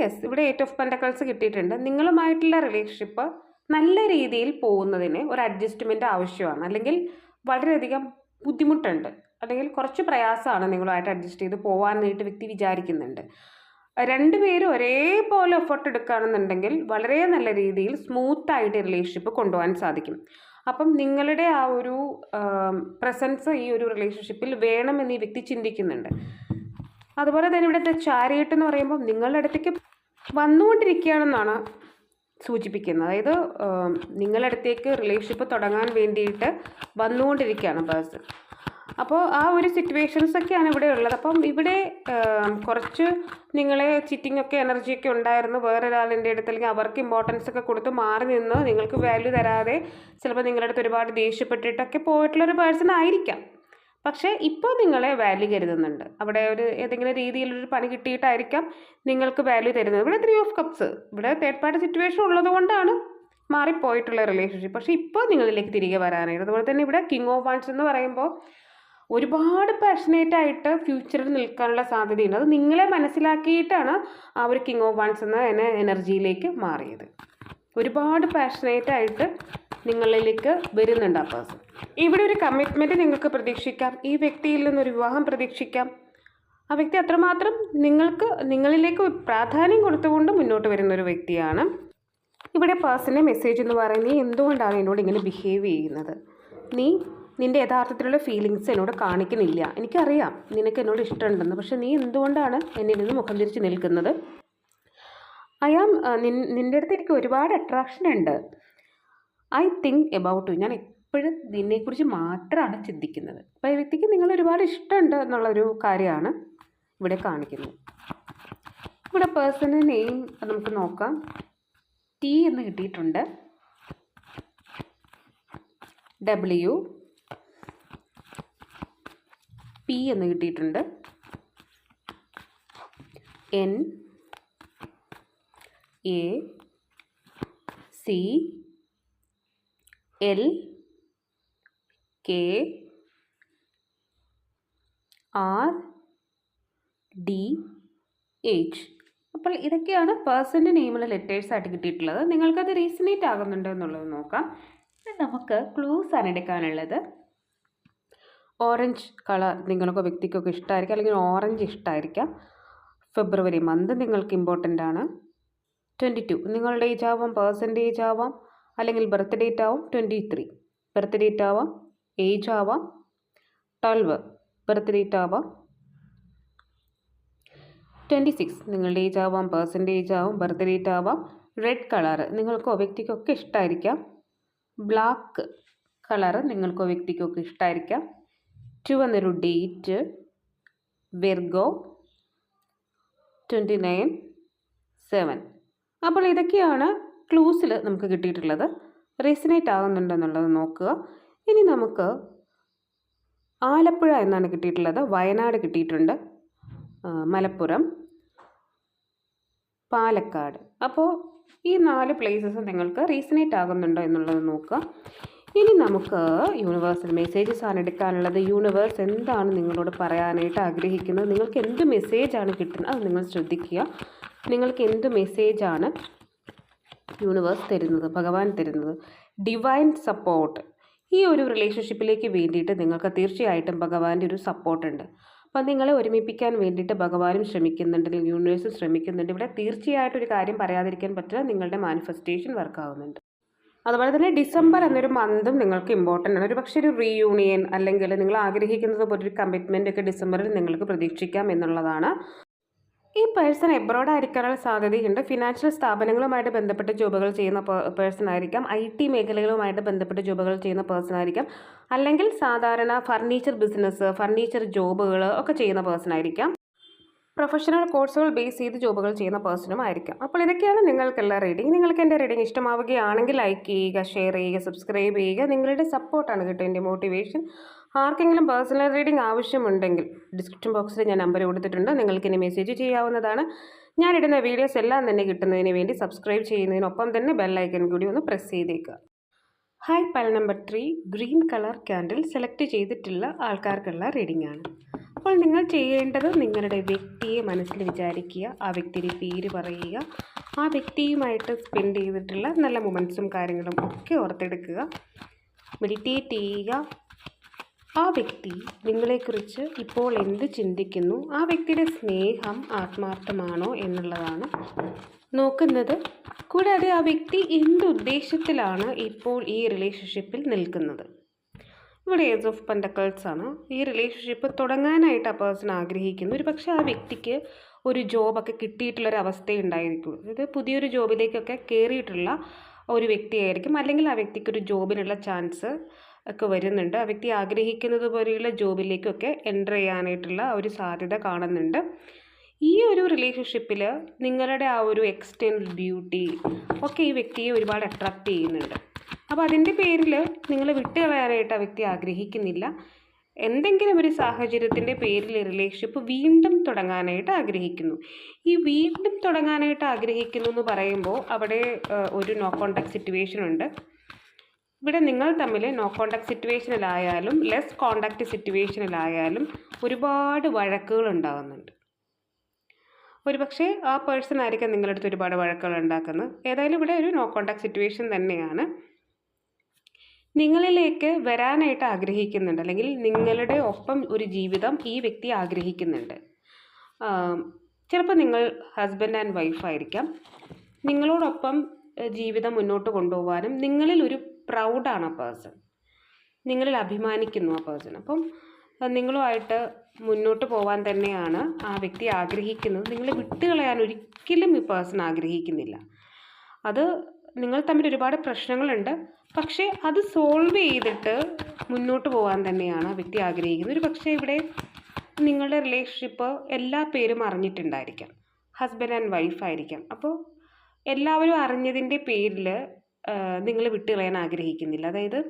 യെസ് ഇവിടെ എയ്റ്റ് ഓഫ് പെൻഡക്കൾസ് കിട്ടിയിട്ടുണ്ട്. നിങ്ങളുമായിട്ടുള്ള റിലേഷൻഷിപ്പ് നല്ല രീതിയിൽ പോകുന്നതിന് ഒരു അഡ്ജസ്റ്റ്മെന്റ് ആവശ്യമാണ്. അല്ലെങ്കിൽ വളരെയധികം ബുദ്ധിമുട്ടുണ്ട്. അല്ലെങ്കിൽ കുറച്ച് പ്രയാസമാണ് നിങ്ങളുമായിട്ട് അഡ്ജസ്റ്റ് ചെയ്ത് പോകാനായിട്ട് വ്യക്തി വിചാരിക്കുന്നുണ്ട്. രണ്ടുപേരും ഒരേപോലെ എഫർട്ട് എടുക്കുകയാണെന്നുണ്ടെങ്കിൽ വളരെ നല്ല രീതിയിൽ സ്മൂത്തായിട്ട് റിലേഷൻഷിപ്പ് കൊണ്ടുപോകാൻ സാധിക്കും. അപ്പം നിങ്ങളുടെ ആ ഒരു പ്രസൻസ് ഈ ഒരു റിലേഷൻഷിപ്പിൽ വേണമെന്ന് ഈ വ്യക്തി ചിന്തിക്കുന്നുണ്ട്. അതുപോലെ തന്നെ ഇവിടുത്തെ ചാരിയട്ട് എന്ന് പറയുമ്പോൾ നിങ്ങളുടെ അടുത്തേക്ക് വന്നുകൊണ്ടിരിക്കുകയാണെന്നാണ് സൂചിപ്പിക്കുന്നത്. അതായത് നിങ്ങളുടെ അടുത്തേക്ക് റിലേഷൻഷിപ്പ് തുടങ്ങാൻ വേണ്ടിയിട്ട് വന്നുകൊണ്ടിരിക്കുകയാണ് പേഴ്സൺ അപ്പോൾ ആ ഒരു സിറ്റുവേഷൻസ് ഒക്കെയാണ് ഇവിടെ ഉള്ളത്. അപ്പം ഇവിടെ കുറച്ച് നിങ്ങളെ ചിറ്റിംഗ് ഒക്കെ എനർജി ഒക്കെ ഉണ്ടായിരുന്നു. വേറൊരാളിന്റെ അടുത്ത് അല്ലെങ്കിൽ അവർക്ക് ഇമ്പോർട്ടൻസ് ഒക്കെ കൊടുത്ത് മാറി നിന്ന് നിങ്ങൾക്ക് വാല്യൂ തരാതെ ചിലപ്പോൾ നിങ്ങളുടെ അടുത്ത് ഒരുപാട് ദേഷ്യപ്പെട്ടിട്ടൊക്കെ പോയിട്ടുള്ളൊരു പേഴ്സൺ ആയിരിക്കാം. പക്ഷേ ഇപ്പോൾ നിങ്ങളെ വാല്യൂ കരുതുന്നുണ്ട്. അവിടെ ഒരു ഏതെങ്കിലും രീതിയിലൊരു പണി കിട്ടിയിട്ടായിരിക്കാം നിങ്ങൾക്ക് വാല്യൂ തരുന്നത്. ഇവിടെ ത്രീ ഓഫ് കപ്സ് ഇവിടെ തേർഡ് പാർട്ടി സിറ്റുവേഷൻ ഉള്ളത് കൊണ്ടാണ് മാറിപ്പോയിട്ടുള്ള റിലേഷൻഷിപ്പ് പക്ഷേ ഇപ്പോൾ നിങ്ങളിലേക്ക് തിരികെ വരാനായിട്ട്. അതുപോലെ തന്നെ ഇവിടെ കിങ് ഓഫ് വൺസ് എന്ന് പറയുമ്പോൾ ഒരുപാട് പാഷനേറ്റ് ആയിട്ട് ഫ്യൂച്ചറിൽ നിൽക്കാനുള്ള സാധ്യതയുണ്ട്. അത് നിങ്ങളെ മനസ്സിലാക്കിയിട്ടാണ് ആ ഒരു കിങ് ഓഫ് വൺസ് എന്ന എനർജിയിലേക്ക് മാറിയത്. ഒരുപാട് പാഷനേറ്റ് ആയിട്ട് നിങ്ങളിലേക്ക് വരുന്നുണ്ട് ആ പേഴ്സൺ ഇവിടെ ഒരു കമ്മിറ്റ്മെന്റ് നിങ്ങൾക്ക് പ്രതീക്ഷിക്കാം. ഈ വ്യക്തിയിൽ നിന്നൊരു വിവാഹം പ്രതീക്ഷിക്കാം. ആ വ്യക്തി അത്രമാത്രം നിങ്ങൾക്ക് നിങ്ങളിലേക്ക് പ്രാധാന്യം കൊടുത്തുകൊണ്ട് മുന്നോട്ട് വരുന്ന ഒരു വ്യക്തിയാണ്. ഇവിടെ പേഴ്സണെ മെസ്സേജ് എന്ന് പറയുന്നത് നീ എന്തുകൊണ്ടാണ് എന്നോട് ഇങ്ങനെ ബിഹേവ് ചെയ്യുന്നത്? നീ നിന്റെ യഥാർത്ഥത്തിലുള്ള ഫീലിങ്സ് എന്നോട് കാണിക്കുന്നില്ല. എനിക്കറിയാം നിനക്ക് എന്നോട് ഇഷ്ടമുണ്ടെന്ന്. പക്ഷേ നീ എന്തുകൊണ്ടാണ് എന്നിൽ നിന്ന് മുഖം തിരിച്ച് നിൽക്കുന്നത്? അയാം നിൻ നിന്റെ അടുത്ത് എനിക്ക് ഒരുപാട് അട്രാക്ഷൻ ഉണ്ട്. I think about you. ഞാൻ എപ്പോഴും നിന്നെക്കുറിച്ച് മാത്രമാണ് ചിന്തിക്കുന്നത്. അപ്പോൾ ഈ വ്യക്തിക്ക് നിങ്ങൾ ഒരുപാട് ഇഷ്ടമുണ്ട് എന്നുള്ളൊരു കാര്യമാണ് ഇവിടെ കാണിക്കുന്നത്. ഇവിടെ പേഴ്സണൽ നെയിം നമുക്ക് നോക്കാം. ടി എന്ന് കിട്ടിയിട്ടുണ്ട്. ഡബ്ല്യു. പി എന്ന് കിട്ടിയിട്ടുണ്ട്. N. A. C. L K R D H അപ്പോൾ ഇതൊക്കെയാണ് പേഴ്സന്റെ നെയിമുള്ള ലെറ്റേഴ്സായിട്ട് കിട്ടിയിട്ടുള്ളത്. നിങ്ങൾക്കത് റീസണേറ്റ് ആകുന്നുണ്ടോ എന്നുള്ളത് നോക്കാം. നമുക്ക് ക്ലൂസ് ആണ് എടുക്കാനുള്ളത്. ഓറഞ്ച് കളർ നിങ്ങൾക്ക് വ്യക്തിക്കൊക്കെ ഇഷ്ടമായിരിക്കാം അല്ലെങ്കിൽ ഓറഞ്ച് ഇഷ്ടമായിരിക്കാം ഫെബ്രുവരി മന്ത് നിങ്ങൾക്ക് ഇമ്പോർട്ടന്റ് ആണ്. ട്വന്റി ടു നിങ്ങളുടെ ഏജ് ആവാം പേഴ്സന്റേജ് ആവാം. അല്ലെങ്കിൽ ബർത്ത് ഡേറ്റ് ആവും ട്വന്റി ത്രീ ബർത്ത് ഡേറ്റ് ആവാം ഏജ് ആവാം ട്വൽവ് ബർത്ത് ഡേറ്റ് ആവാം ട്വന്റി സിക്സ് നിങ്ങളുടെ ഏജ് ആവാം പേഴ്സന്റേജ് ആവാം ബർത്ത് ഡേറ്റ് ആവാം. റെഡ് കളറ് നിങ്ങൾക്കോ വ്യക്തിക്കൊക്കെ ഇഷ്ടമായിരിക്കാം ബ്ലാക്ക് കളറ് നിങ്ങൾക്കോ വ്യക്തിക്കൊക്കെ ഇഷ്ടമായിരിക്കാം ചുവന്നൊരു date Virgo twenty nine seven അപ്പോൾ ഇതൊക്കെയാണ് ക്ലൂസിൽ നമുക്ക് കിട്ടിയിട്ടുള്ളത് റെസിനേറ്റ് ആകുന്നുണ്ടെന്നുള്ളത് നോക്കുക. ഇനി നമുക്ക് ആലപ്പുഴ എന്നാണ് കിട്ടിയിട്ടുള്ളത്. വയനാട് കിട്ടിയിട്ടുണ്ട്. മലപ്പുറം. പാലക്കാട്. അപ്പോൾ ഈ നാല് പ്ലേസസ് നിങ്ങൾക്ക് റീസണേറ്റ് ആകുന്നുണ്ടോ എന്നുള്ളത് നോക്കുക. ഇനി നമുക്ക് യൂണിവേഴ്സിൽ മെസ്സേജസ് ആണ് എടുക്കാനുള്ളത്. യൂണിവേഴ്സ് എന്താണ് നിങ്ങളോട് പറയാനായിട്ട് ആഗ്രഹിക്കുന്നത്? നിങ്ങൾക്ക് എന്ത് മെസ്സേജാണ് കിട്ടുന്നത്? അത് നിങ്ങൾ ശ്രദ്ധിക്കുക. നിങ്ങൾക്ക് എന്ത് മെസ്സേജാണ് യൂണിവേഴ്സ് തരുന്നത് ഭഗവാൻ തരുന്നത് ഡിവൈൻ സപ്പോർട്ട് ഈ ഒരു റിലേഷൻഷിപ്പിലേക്ക് വേണ്ടിയിട്ട് നിങ്ങൾക്ക് തീർച്ചയായിട്ടും ഭഗവാന്റെ ഒരു സപ്പോർട്ടുണ്ട് അപ്പം നിങ്ങളെ ഒരുമിപ്പിക്കാൻ വേണ്ടിയിട്ട് ഭഗവാനും ശ്രമിക്കുന്നുണ്ട് അല്ലെങ്കിൽ യൂണിവേഴ്സും ശ്രമിക്കുന്നുണ്ട്. ഇവിടെ തീർച്ചയായിട്ടും ഒരു കാര്യം പറയാതിരിക്കാൻ പറ്റില്ല നിങ്ങളുടെ മാനിഫെസ്റ്റേഷൻ വർക്കാവുന്നുണ്ട് അതുപോലെ തന്നെ ഡിസംബർ എന്നൊരു മന്തും നിങ്ങൾക്ക് ഇമ്പോർട്ടന്റ് ആണ്. ഒരു പക്ഷേ ഒരു റീയൂണിയൻ അല്ലെങ്കിൽ നിങ്ങൾ ആഗ്രഹിക്കുന്നത് പോലെ ഒരു കമ്മിറ്റ്മെന്റ് ഒക്കെ ഡിസംബറിൽ നിങ്ങൾക്ക് പ്രതീക്ഷിക്കാം എന്നുള്ളതാണ്. ഈ പേഴ്സൺ എബ്രോഡ് ആയിരിക്കാനുള്ള സാധ്യതയുണ്ട്. ഫിനാൻഷ്യൽ സ്ഥാപനങ്ങളുമായിട്ട് ബന്ധപ്പെട്ട ജോബുകൾ ചെയ്യുന്ന പേഴ്സൺ ആയിരിക്കാം. ഐ ടി മേഖലകളുമായിട്ട് ബന്ധപ്പെട്ട ജോബുകൾ ചെയ്യുന്ന പേഴ്സൺ ആയിരിക്കാം. അല്ലെങ്കിൽ സാധാരണ ഫർണിച്ചർ ബിസിനസ് ഫർണിച്ചർ ജോബുകൾ ഒക്കെ ചെയ്യുന്ന പേഴ്സൺ ആയിരിക്കാം. പ്രൊഫഷണൽ കോഴ്സുകൾ ബേസ് ചെയ്ത് ജോബുകൾ ചെയ്യുന്ന പേഴ്സണും ആയിരിക്കാം. അപ്പോൾ ഇതൊക്കെയാണ് നിങ്ങൾക്കുള്ള റീഡിങ് നിങ്ങൾക്ക് എന്റെ റീഡിങ് ഇഷ്ടമാവുകയാണെങ്കിൽ ലൈക്ക് ചെയ്യുക ഷെയർ ചെയ്യുക സബ്സ്ക്രൈബ് ചെയ്യുക. നിങ്ങളുടെ സപ്പോർട്ടാണ് കേട്ടോ എന്റെ മോട്ടിവേഷൻ ആർക്കെങ്കിലും പേഴ്സണൽ റീഡിംഗ് ആവശ്യമുണ്ടെങ്കിൽ ഡിസ്ക്രിപ്ഷൻ ബോക്സിൽ ഞാൻ നമ്പർ കൊടുത്തിട്ടുണ്ട്. നിങ്ങൾക്ക് ഇനി മെസ്സേജ് ചെയ്യാവുന്നതാണ്. ഞാനിടുന്ന വീഡിയോസ് എല്ലാം തന്നെ കിട്ടുന്നതിന് വേണ്ടി സബ്സ്ക്രൈബ് ചെയ്യുന്നതിനൊപ്പം തന്നെ ബെല്ലൈക്കൻ കൂടി ഒന്ന് പ്രസ് ചെയ്തേക്കുക. Hi pile number three green colour candle select ചെയ്തിട്ടുള്ള ആൾക്കാർക്കുള്ള റീഡിംഗ് ആണ്. അപ്പോൾ നിങ്ങൾ ചെയ്യേണ്ടത് നിങ്ങളുടെ വ്യക്തിയെ മനസ്സിൽ വിചാരിക്കുക ആ വ്യക്തിയുടെ പേര് പറയുക ആ വ്യക്തിയുമായിട്ട് സ്പെൻഡ് ചെയ്തിട്ടുള്ള നല്ല മൊമെന്റ്സും കാര്യങ്ങളും ഒക്കെ ഓർത്തെടുക്കുക. മെഡിറ്റേറ്റ് ചെയ്യുക. ആ വ്യക്തി നിങ്ങളെക്കുറിച്ച് ഇപ്പോൾ എന്ത് ചിന്തിക്കുന്നു? ആ വ്യക്തിയുടെ സ്നേഹം ആത്മാർത്ഥമാണോ എന്നുള്ളതാണ് നോക്കുന്നത്. കൂടാതെ ആ വ്യക്തി എന്ത് ഉദ്ദേശത്തിലാണ് ഇപ്പോൾ ഈ റിലേഷൻഷിപ്പിൽ നിൽക്കുന്നത്? ഇവിടെ ഏജ് ഓഫ് പെൻഡക്കൾസ് ആണ്. ഈ റിലേഷൻഷിപ്പ് തുടങ്ങാനായിട്ട് ആ പേഴ്സൺ ആഗ്രഹിക്കുന്നു. ഒരു പക്ഷേ ആ വ്യക്തിക്ക് ഒരു ജോബൊക്കെ കിട്ടിയിട്ടുള്ളൊരു അവസ്ഥയുണ്ടായിരിക്കും അതായത് പുതിയൊരു ജോബിലേക്കൊക്കെ കയറിയിട്ടുള്ള ഒരു വ്യക്തിയായിരിക്കും. അല്ലെങ്കിൽ ആ വ്യക്തിക്ക് ഒരു ജോബിനുള്ള ചാൻസ് ഒക്കെ വരുന്നുണ്ട്. ആ വ്യക്തി ആഗ്രഹിക്കുന്നത് പോലെയുള്ള ജോബിലേക്കൊക്കെ എന്റർ ചെയ്യാനായിട്ടുള്ള ഒരു സാധ്യത കാണുന്നുണ്ട്. ഈ ഒരു റിലേഷൻഷിപ്പിൽ നിങ്ങളുടെ ആ ഒരു എക്സ്റ്റേണൽ ബ്യൂട്ടി ഒക്കെ ഈ വ്യക്തിയെ ഒരുപാട് അട്രാക്റ്റ് ചെയ്യുന്നുണ്ട്. അപ്പോൾ അതിന്റെ പേരിൽ നിങ്ങൾ വിട്ടുകളയാനായിട്ട് ആ വ്യക്തി ആഗ്രഹിക്കുന്നില്ല. എന്തെങ്കിലും ഒരു സാഹചര്യത്തിന്റെ പേരിൽ റിലേഷൻഷിപ്പ് വീണ്ടും തുടങ്ങാനായിട്ട് ആഗ്രഹിക്കുന്നു. ഈ വീണ്ടും തുടങ്ങാനായിട്ട് ആഗ്രഹിക്കുന്നു എന്ന് പറയുമ്പോൾ അവിടെ ഒരു നോ കോൺടാക്ട് സിറ്റുവേഷൻ ഉണ്ട്. ഇവിടെ നിങ്ങൾ തമ്മിൽ നോ കോണ്ടാക്ട് സിറ്റുവേഷനിലായാലും ലെസ് കോണ്ടാക്ട് സിറ്റുവേഷനിലായാലും ഒരുപാട് വഴക്കുകൾ ഉണ്ടാകുന്നുണ്ട് ഒരു പക്ഷേ ആ പേഴ്സൺ ആയിരിക്കും നിങ്ങളുടെ അടുത്ത് ഒരുപാട് വഴക്കുകൾ ഉണ്ടാക്കുന്നത്. ഏതായാലും ഇവിടെ ഒരു നോ കോണ്ടാക്ട് സിറ്റുവേഷൻ തന്നെയാണ്. നിങ്ങളിലേക്ക് വരാനായിട്ട് ആഗ്രഹിക്കുന്നുണ്ട്. അല്ലെങ്കിൽ നിങ്ങളുടെ ഒപ്പം ഒരു ജീവിതം ഈ വ്യക്തി ആഗ്രഹിക്കുന്നുണ്ട്. ചിലപ്പോൾ നിങ്ങൾ ഹസ്ബൻഡ് ആൻഡ് വൈഫായിരിക്കാം നിങ്ങളോടൊപ്പം ജീവിതം മുന്നോട്ട് കൊണ്ടുപോകാനും നിങ്ങളിൽ ഒരു പ്രൗഡാണ് ആ പേഴ്സൺ നിങ്ങളിൽ അഭിമാനിക്കുന്നു ആ പേഴ്സൺ അപ്പം നിങ്ങളുമായിട്ട് മുന്നോട്ട് പോകാൻ തന്നെയാണ് ആ വ്യക്തി ആഗ്രഹിക്കുന്നത്. നിങ്ങളെ വിട്ടുകളയാൻ ഒരിക്കലും ഈ പേഴ്സൺ ആഗ്രഹിക്കുന്നില്ല. അത് നിങ്ങൾ തമ്മിൽ ഒരുപാട് പ്രശ്നങ്ങളുണ്ട്. പക്ഷേ അത് സോൾവ് ചെയ്തിട്ട് മുന്നോട്ട് പോകാൻ തന്നെയാണ് ആ വ്യക്തി ആഗ്രഹിക്കുന്നത്. ഒരു പക്ഷേ ഇവിടെ നിങ്ങളുടെ റിലേഷൻഷിപ്പ് എല്ലാ പേരും അറിഞ്ഞിട്ടുണ്ടായിരിക്കാം. ഹസ്ബൻഡ് ആൻഡ് വൈഫായിരിക്കാം അപ്പോൾ എല്ലാവരും അറിഞ്ഞതിന്റെ പേരിൽ നിങ്ങൾ വിട്ടുകളയാൻ ആഗ്രഹിക്കുന്നില്ല. അതായത്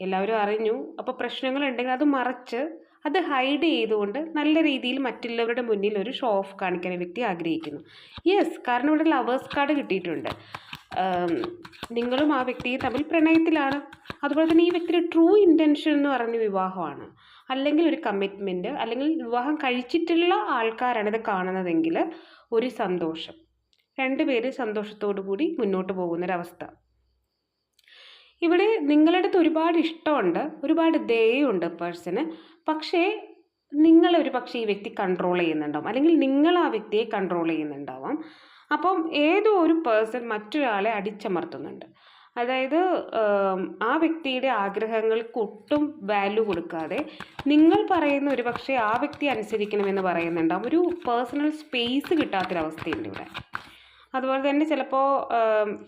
എല്ലാവരും അറിഞ്ഞു. അപ്പോൾ പ്രശ്നങ്ങളുണ്ടെങ്കിൽ അത് മറച്ച് അത് ഹൈഡ് ചെയ്തുകൊണ്ട് നല്ല രീതിയിൽ മറ്റുള്ളവരുടെ മുന്നിൽ ഒരു ഷോ ഓഫ് കാണിക്കാൻ വ്യക്തി ആഗ്രഹിക്കുന്നു. യെസ് കാരണം ഇവിടെ ലവേഴ്സ് കാർഡ് കിട്ടിയിട്ടുണ്ട്. നിങ്ങളും ആ വ്യക്തിയും തമ്മിൽ പ്രണയത്തിലാണ്. അതുപോലെ തന്നെ ഈ വ്യക്തിയുടെ ട്രൂ ഇന്റൻഷൻ എന്ന് പറഞ്ഞ വിവാഹമാണ്. അല്ലെങ്കിൽ ഒരു കമ്മിറ്റ്മെന്റ് അല്ലെങ്കിൽ വിവാഹം കഴിച്ചിട്ടുള്ള ആൾക്കാരാണ് ഇത് കാണുന്നതെങ്കിൽ ഒരു സന്തോഷം. രണ്ടുപേര് സന്തോഷത്തോടു കൂടി മുന്നോട്ട് പോകുന്നൊരവസ്ഥ ഇവിടെ നിങ്ങളുടെ അടുത്ത് ഒരുപാട് ഇഷ്ടമുണ്ട് ഒരുപാട് ദയുണ്ട് പേഴ്സന്. പക്ഷേ നിങ്ങളൊരു പക്ഷേ ഈ വ്യക്തി കൺട്രോൾ ചെയ്യുന്നുണ്ടാവും. അല്ലെങ്കിൽ നിങ്ങൾ ആ വ്യക്തിയെ കൺട്രോൾ ചെയ്യുന്നുണ്ടാവാം. അപ്പം ഏതോ ഒരു പേഴ്സൺ മറ്റൊരാളെ അടിച്ചമർത്തുന്നുണ്ട്. അതായത് ആ വ്യക്തിയുടെ ആഗ്രഹങ്ങൾക്ക് ഒട്ടും വാല്യൂ കൊടുക്കാതെ നിങ്ങൾ പറയുന്ന ഒരു പക്ഷേ ആ വ്യക്തി അനുസരിക്കണമെന്ന് പറയുന്നുണ്ടാവും. ഒരു പേഴ്സണൽ സ്പേസ് കിട്ടാത്തൊരവസ്ഥയുണ്ട് ഇവിടെ. അതുപോലെ തന്നെ ചിലപ്പോൾ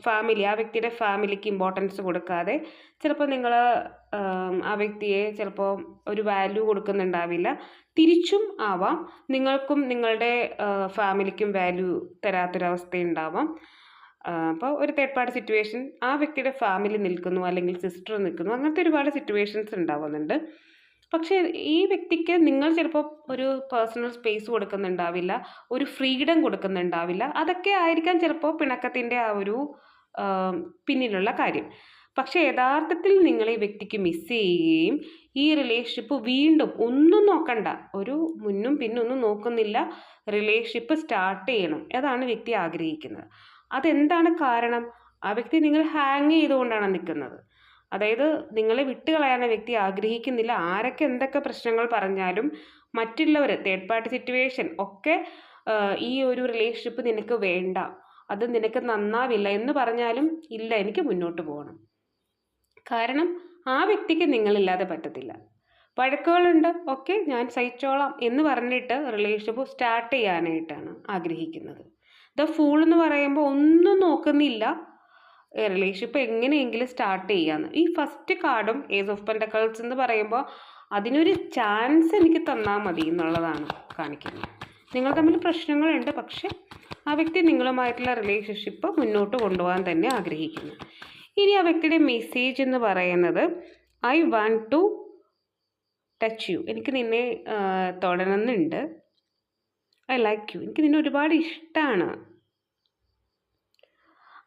ഫാമിലി ആ വ്യക്തിയുടെ ഫാമിലിക്ക് ഇമ്പോർട്ടൻസ് കൊടുക്കാതെ ചിലപ്പോൾ നിങ്ങൾ ആ വ്യക്തിയെ ചിലപ്പോൾ ഒരു വാല്യൂ കൊടുക്കുന്നുണ്ടാവില്ല. തിരിച്ചും ആവാം. നിങ്ങൾക്കും നിങ്ങളുടെ ഫാമിലിക്കും വാല്യൂ തരാത്തൊരവസ്ഥയുണ്ടാവാം. അപ്പോൾ ഒരു തേർഡ് പാർട്ടി സിറ്റുവേഷൻ ആ വ്യക്തിയുടെ ഫാമിലി നിൽക്കുന്നു അല്ലെങ്കിൽ സിസ്റ്റർ നിൽക്കുന്നു അങ്ങനത്തെ ഒരുപാട് സിറ്റുവേഷൻസ് ഉണ്ടാവുന്നുണ്ട്. പക്ഷേ ഈ വ്യക്തിക്ക് നിങ്ങൾ ചിലപ്പോൾ ഒരു പേഴ്സണൽ സ്പേസ് കൊടുക്കുന്നുണ്ടാവില്ല ഒരു ഫ്രീഡം കൊടുക്കുന്നുണ്ടാവില്ല. അതൊക്കെ ആയിരിക്കാം ചിലപ്പോൾ പിണക്കത്തിന്റെ ആ ഒരു പിന്നിലുള്ള കാര്യം. പക്ഷേ യഥാർത്ഥത്തിൽ നിങ്ങൾ ഈ വ്യക്തിക്ക് മിസ് ചെയ്യുകയും ഈ റിലേഷൻഷിപ്പ് വീണ്ടും ഒന്നും നോക്കണ്ട ഒരു മുന്നും പിന്നൊന്നും നോക്കുന്നില്ല റിലേഷൻഷിപ്പ് സ്റ്റാർട്ട് ചെയ്യണം അതാണ് വ്യക്തി ആഗ്രഹിക്കുന്നത്. അതെന്താണ് കാരണം? ആ വ്യക്തി നിങ്ങൾ ഹാങ് ചെയ്തുകൊണ്ടാണ് നിൽക്കുന്നത്. അതായത് നിങ്ങളെ വിട്ടുകളയാൻ വ്യക്തി ആഗ്രഹിക്കുന്നില്ല. ആരൊക്കെ എന്തൊക്കെ പ്രശ്നങ്ങൾ പറഞ്ഞാലും മറ്റുള്ളവർ തേർഡ് പാർട്ടി സിറ്റുവേഷൻ ഒക്കെ ഈ ഒരു റിലേഷൻഷിപ്പ് നിനക്ക് വേണ്ട. അത് നിനക്ക് നന്നാവില്ല എന്ന് പറഞ്ഞാലും ഇല്ല എനിക്ക് മുന്നോട്ട് പോകണം. കാരണം ആ വ്യക്തിക്ക് നിങ്ങളില്ലാതെ പറ്റത്തില്ല. വഴക്കുകളുണ്ട് ഓക്കെ ഞാൻ സഹിച്ചോളാം എന്ന് പറഞ്ഞിട്ട് റിലേഷൻഷിപ്പ് സ്റ്റാർട്ട് ചെയ്യാനായിട്ടാണ് ആഗ്രഹിക്കുന്നത്. ദ ഫൂൾ എന്ന് പറയുമ്പോൾ ഒന്നും നോക്കുന്നില്ല. റിലേഷൻഷിപ്പ് എങ്ങനെയെങ്കിലും സ്റ്റാർട്ട് ചെയ്യാന്ന്. ഈ ഫസ്റ്റ് കാർഡും ഏസ് ഓഫ് പെൻഡക്കൾസ് എന്ന് പറയുമ്പോൾ അതിനൊരു ചാൻസ് എനിക്ക് തന്നാൽ മതി എന്നുള്ളതാണ് കാണിക്കുന്നത്. നിങ്ങൾ തമ്മിൽ പ്രശ്നങ്ങളുണ്ട് പക്ഷേ ആ വ്യക്തി നിങ്ങളുമായിട്ടുള്ള റിലേഷൻഷിപ്പ് മുന്നോട്ട് കൊണ്ടുപോകാൻ തന്നെ ആഗ്രഹിക്കുന്നു. ഇനി ആ വ്യക്തിയുടെ മെസ്സേജ് എന്ന് പറയുന്നത് I want to touch you എനിക്ക് നിന്നെ തൊടണമെന്നുണ്ട്. ഐ ലൈക്ക് യു എനിക്ക് നിന്നെ ഒരുപാട് ഇഷ്ടമാണ്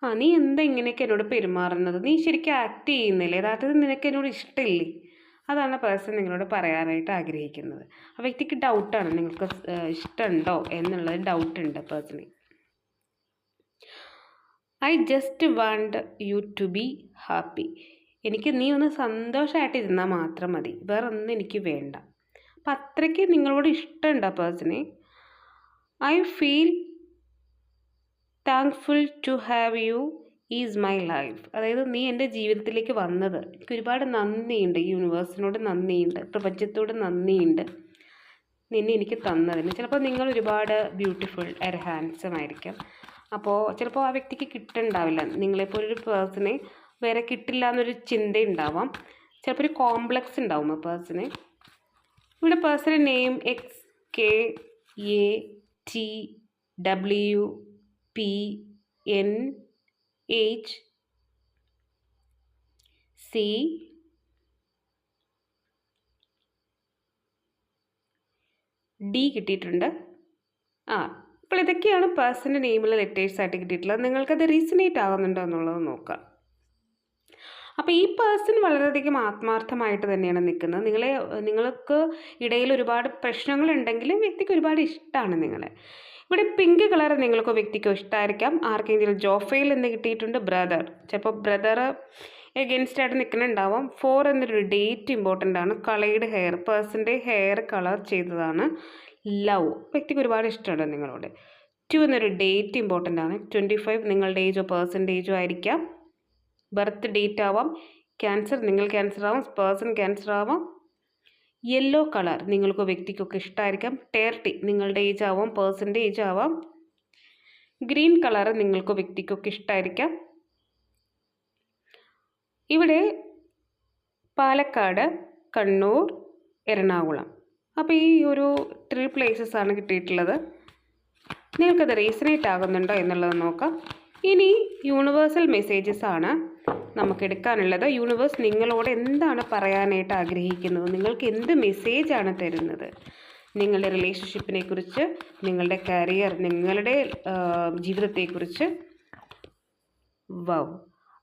ആ നീ എന്താ ഇങ്ങനെയൊക്കെ എന്നോട് പെരുമാറുന്നത്? നീ ശരിക്കും ആക്ട് ചെയ്യുന്നില്ലേ? യഥാർത്ഥത്തിൽ നിനക്ക് എന്നോട് ഇഷ്ടമില്ലേ അതാണ് പേഴ്സൺ നിങ്ങളോട് പറയാനായിട്ട് ആഗ്രഹിക്കുന്നത്. ആ വ്യക്തിക്ക് ഡൗട്ടാണ് നിങ്ങൾക്ക് ഇഷ്ടമുണ്ടോ എന്നുള്ളത് ഡൗട്ട് ഉണ്ട് personally I just want you to be happy എനിക്ക് നീ ഒന്ന് സന്തോഷമായിട്ട് ഇരുന്നാൽ മാത്രം മതി. വേറെ ഒന്നും എനിക്ക് വേണ്ട. അപ്പം അത്രയ്ക്ക് നിങ്ങളോട് ഇഷ്ടമുണ്ട് ആ പേഴ്സണെ I feel thankful to have you is my life അതായത് നീ എന്റെ ജീവിതത്തിലേക്ക് വന്നത്. എനിക്ക് ഒരുപാട് നന്ദിയുണ്ട്. യൂണിവേഴ്സിനോട് നന്ദിയുണ്ട്. പ്രപഞ്ചത്തോട് നന്ദിയുണ്ട്. നിന്നെ എനിക്ക് തന്നതിന്. ചിലപ്പോൾ നിങ്ങൾ ഒരുപാട് ബ്യൂട്ടിഫുൾ എർ ഹാൻസം ആയിരിക്കാം. അപ്പോൾ ചിലപ്പോൾ ആ വ്യക്തിക്ക് കിട്ടുന്നുണ്ടാവില്ല നിങ്ങളെപ്പോലൊരു പേഴ്സണെ വേറെ കിട്ടില്ല എന്നൊരു ചിന്ത ഉണ്ടാവാം ചിലപ്പോൾ ഒരു കോംപ്ലക്സ് ഉണ്ടാവും ആ പേഴ്സണെ ഇവിടെ personal name X K A T W P N H C D കിട്ടിയിട്ടുണ്ട്. ആ അപ്പോൾ ഇതൊക്കെയാണ് പേഴ്സന്റെ നെയിമിലെ ലെറ്റേഴ്സ് ആയിട്ട് കിട്ടിയിട്ടുള്ളത്. നിങ്ങൾക്കത് റീസണേറ്റ് ആവുന്നുണ്ടോ എന്നുള്ളത് നോക്കാം. അപ്പോൾ ഈ പേഴ്സൺ വളരെയധികം ആത്മാർത്ഥമായിട്ട് തന്നെയാണ് നിൽക്കുന്നത്. നിങ്ങളെ നിങ്ങൾക്ക് ഇടയിൽ ഒരുപാട് പ്രശ്നങ്ങളുണ്ടെങ്കിലും വ്യക്തിക്ക് ഒരുപാട് ഇഷ്ടമാണ് നിങ്ങളെ. ഇവിടെ പിങ്ക് കളർ നിങ്ങൾക്ക് വ്യക്തിക്ക് ഇഷ്ടമായിരിക്കാം ആർക്കെങ്കിലും ജോഫയിൽ എന്ന് കിട്ടിയിട്ടുണ്ട് ബ്രദർ. ചിലപ്പോൾ ബ്രദർ എഗൻസ്റ്റ് ആയിട്ട് നിൽക്കുന്നുണ്ടാവാം. ഫോർ എന്നൊരു ഡേറ്റ് ഇമ്പോർട്ടന്റ് ആണ്. കളേഡ് ഹെയർ പേഴ്സന്റെ ഹെയർ കളർ ചെയ്തതാണ്. ലവ് വ്യക്തിക്ക് ഒരുപാട് ഇഷ്ടമുണ്ട് നിങ്ങളോട്. ടു എന്നൊരു ഡേറ്റ് ഇമ്പോർട്ടന്റ് ആണ്. ട്വന്റി ഫൈവ് നിങ്ങളുടെ ഏജോ പേഴ്സന്റേജോ ആയിരിക്കാം. ബർത്ത് ഡേറ്റ് ആവാം. ക്യാൻസർ നിങ്ങൾ ക്യാൻസർ ആവാം. പേഴ്സൺ ക്യാൻസർ ആവാം. യെല്ലോ കളർ നിങ്ങൾക്ക് വ്യക്തിക്കൊക്കെ ഇഷ്ടമായിരിക്കാം തേർട്ടി നിങ്ങളുടെ ഏജ് ആവാം പേഴ്സന്റെ ഏജ് ആവാം. ഗ്രീൻ കളർ നിങ്ങൾക്ക് വ്യക്തിക്കൊക്കെ ഇഷ്ടമായിരിക്കാം ഇവിടെ പാലക്കാട് കണ്ണൂർ എറണാകുളം. അപ്പോൾ ഈ ഒരു ത്രീ പ്ലേസസ് ആണ് കിട്ടിയിട്ടുള്ളത്. നിങ്ങൾക്കത് റീസണേറ്റ് ആകുന്നുണ്ടോ എന്നുള്ളത് നോക്കാം. ഇനി യൂണിവേഴ്സൽ മെസ്സേജസ് ആണ്. നമുക്ക് എടുക്കാനുള്ളത് യൂണിവേഴ്സ് നിങ്ങളോട് എന്താണ് പറയാനായിട്ട് ആഗ്രഹിക്കുന്നത്? നിങ്ങൾക്ക് എന്ത് മെസ്സേജാണ് തരുന്നത്? നിങ്ങളുടെ റിലേഷൻഷിപ്പിനെ കുറിച്ച് നിങ്ങളുടെ കരിയർ നിങ്ങളുടെ ജീവിതത്തെക്കുറിച്ച് വൗ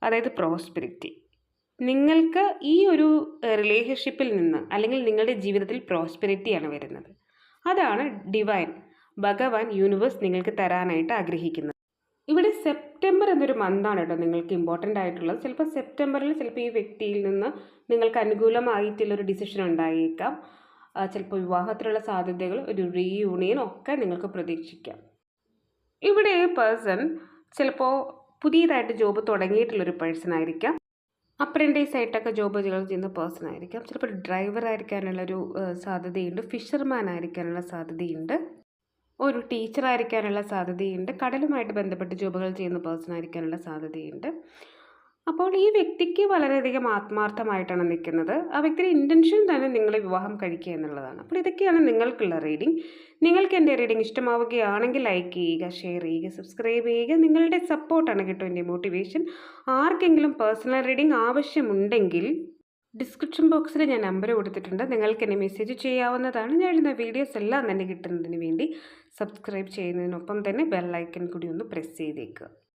അതായത് പ്രോസ്പെരിറ്റി നിങ്ങൾക്ക് ഈ ഒരു റിലേഷൻഷിപ്പിൽ നിന്ന് അല്ലെങ്കിൽ നിങ്ങളുടെ ജീവിതത്തിൽ പ്രോസ്പെരിറ്റിയാണ് വരുന്നത്. അതാണ് ഡിവൈൻ ഭഗവാൻ യൂണിവേഴ്സ് നിങ്ങൾക്ക് തരാനായിട്ട് ആഗ്രഹിക്കുന്നത്. ഇവിടെ സെപ്റ്റംബർ എന്നൊരു മന്താണ് കേട്ടോ നിങ്ങൾക്ക് ഇമ്പോർട്ടന്റ് ആയിട്ടുള്ളത്. ചിലപ്പോൾ സെപ്റ്റംബറിൽ ചിലപ്പോൾ ഈ വ്യക്തിയിൽ നിന്ന് നിങ്ങൾക്ക് അനുകൂലമായിട്ടുള്ളൊരു ഡിസിഷൻ ഉണ്ടായേക്കാം. ചിലപ്പോൾ വിവാഹത്തിലുള്ള സാധ്യതകൾ ഒരു റീയൂണിയൻ ഒക്കെ നിങ്ങൾക്ക് പ്രതീക്ഷിക്കാം. ഇവിടെ പേഴ്സൺ ചിലപ്പോൾ പുതിയതായിട്ട് ജോബ് തുടങ്ങിയിട്ടുള്ളൊരു പേഴ്സൺ ആയിരിക്കാം. അപ്രന്റീസ് ആയിട്ടൊക്കെ ജോബ് ചെയ്യുന്ന പേഴ്സൺ ആയിരിക്കാം. ചിലപ്പോൾ ഡ്രൈവർ ആയിരിക്കാനുള്ളൊരു സാധ്യതയുണ്ട്. ഫിഷർമാൻ ആയിരിക്കാനുള്ള സാധ്യതയുണ്ട്. ഒരു ടീച്ചർ ആയിരിക്കാനുള്ള സാധ്യതയുണ്ട്. കടലുമായിട്ട് ബന്ധപ്പെട്ട് ജോബുകൾ ചെയ്യുന്ന പേഴ്സൺ ആയിരിക്കാനുള്ള സാധ്യതയുണ്ട്. അപ്പോൾ ഈ വ്യക്തിക്ക് വളരെയധികം ആത്മാർത്ഥമായിട്ടാണ് നിൽക്കുന്നത്. ആ വ്യക്തിയുടെ ഇന്റൻഷൻ തന്നെ നിങ്ങളെ വിവാഹം കഴിക്കുക എന്നുള്ളതാണ്. അപ്പോൾ ഇതൊക്കെയാണ് നിങ്ങൾക്കുള്ള റീഡിംഗ് നിങ്ങൾക്ക് എന്റെ റീഡിംഗ് ഇഷ്ടമാവുകയാണെങ്കിൽ ലൈക്ക് ചെയ്യുക ഷെയർ ചെയ്യുക സബ്സ്ക്രൈബ് ചെയ്യുക. നിങ്ങളുടെ സപ്പോർട്ടാണ് കേട്ടോ എന്റെ മോട്ടിവേഷൻ ആർക്കെങ്കിലും പേഴ്സണൽ റീഡിംഗ് ആവശ്യമുണ്ടെങ്കിൽ ഡിസ്ക്രിപ്ഷൻ ബോക്സിൽ ഞാൻ നമ്പർ കൊടുത്തിട്ടുണ്ട്. നിങ്ങൾക്ക് എന്നെ മെസ്സേജ് ചെയ്യാവുന്നതാണ്. ഞാൻ ഇടുന്ന വീഡിയോസ് എല്ലാം തന്നെ കിട്ടുന്നതിന് വേണ്ടി സബ്സ്ക്രൈബ് ചെയ്യുന്നതിനൊപ്പം തന്നെ ബെല്ലൈക്കൺ കൂടി ഒന്ന് പ്രസ് ചെയ്തേക്കുക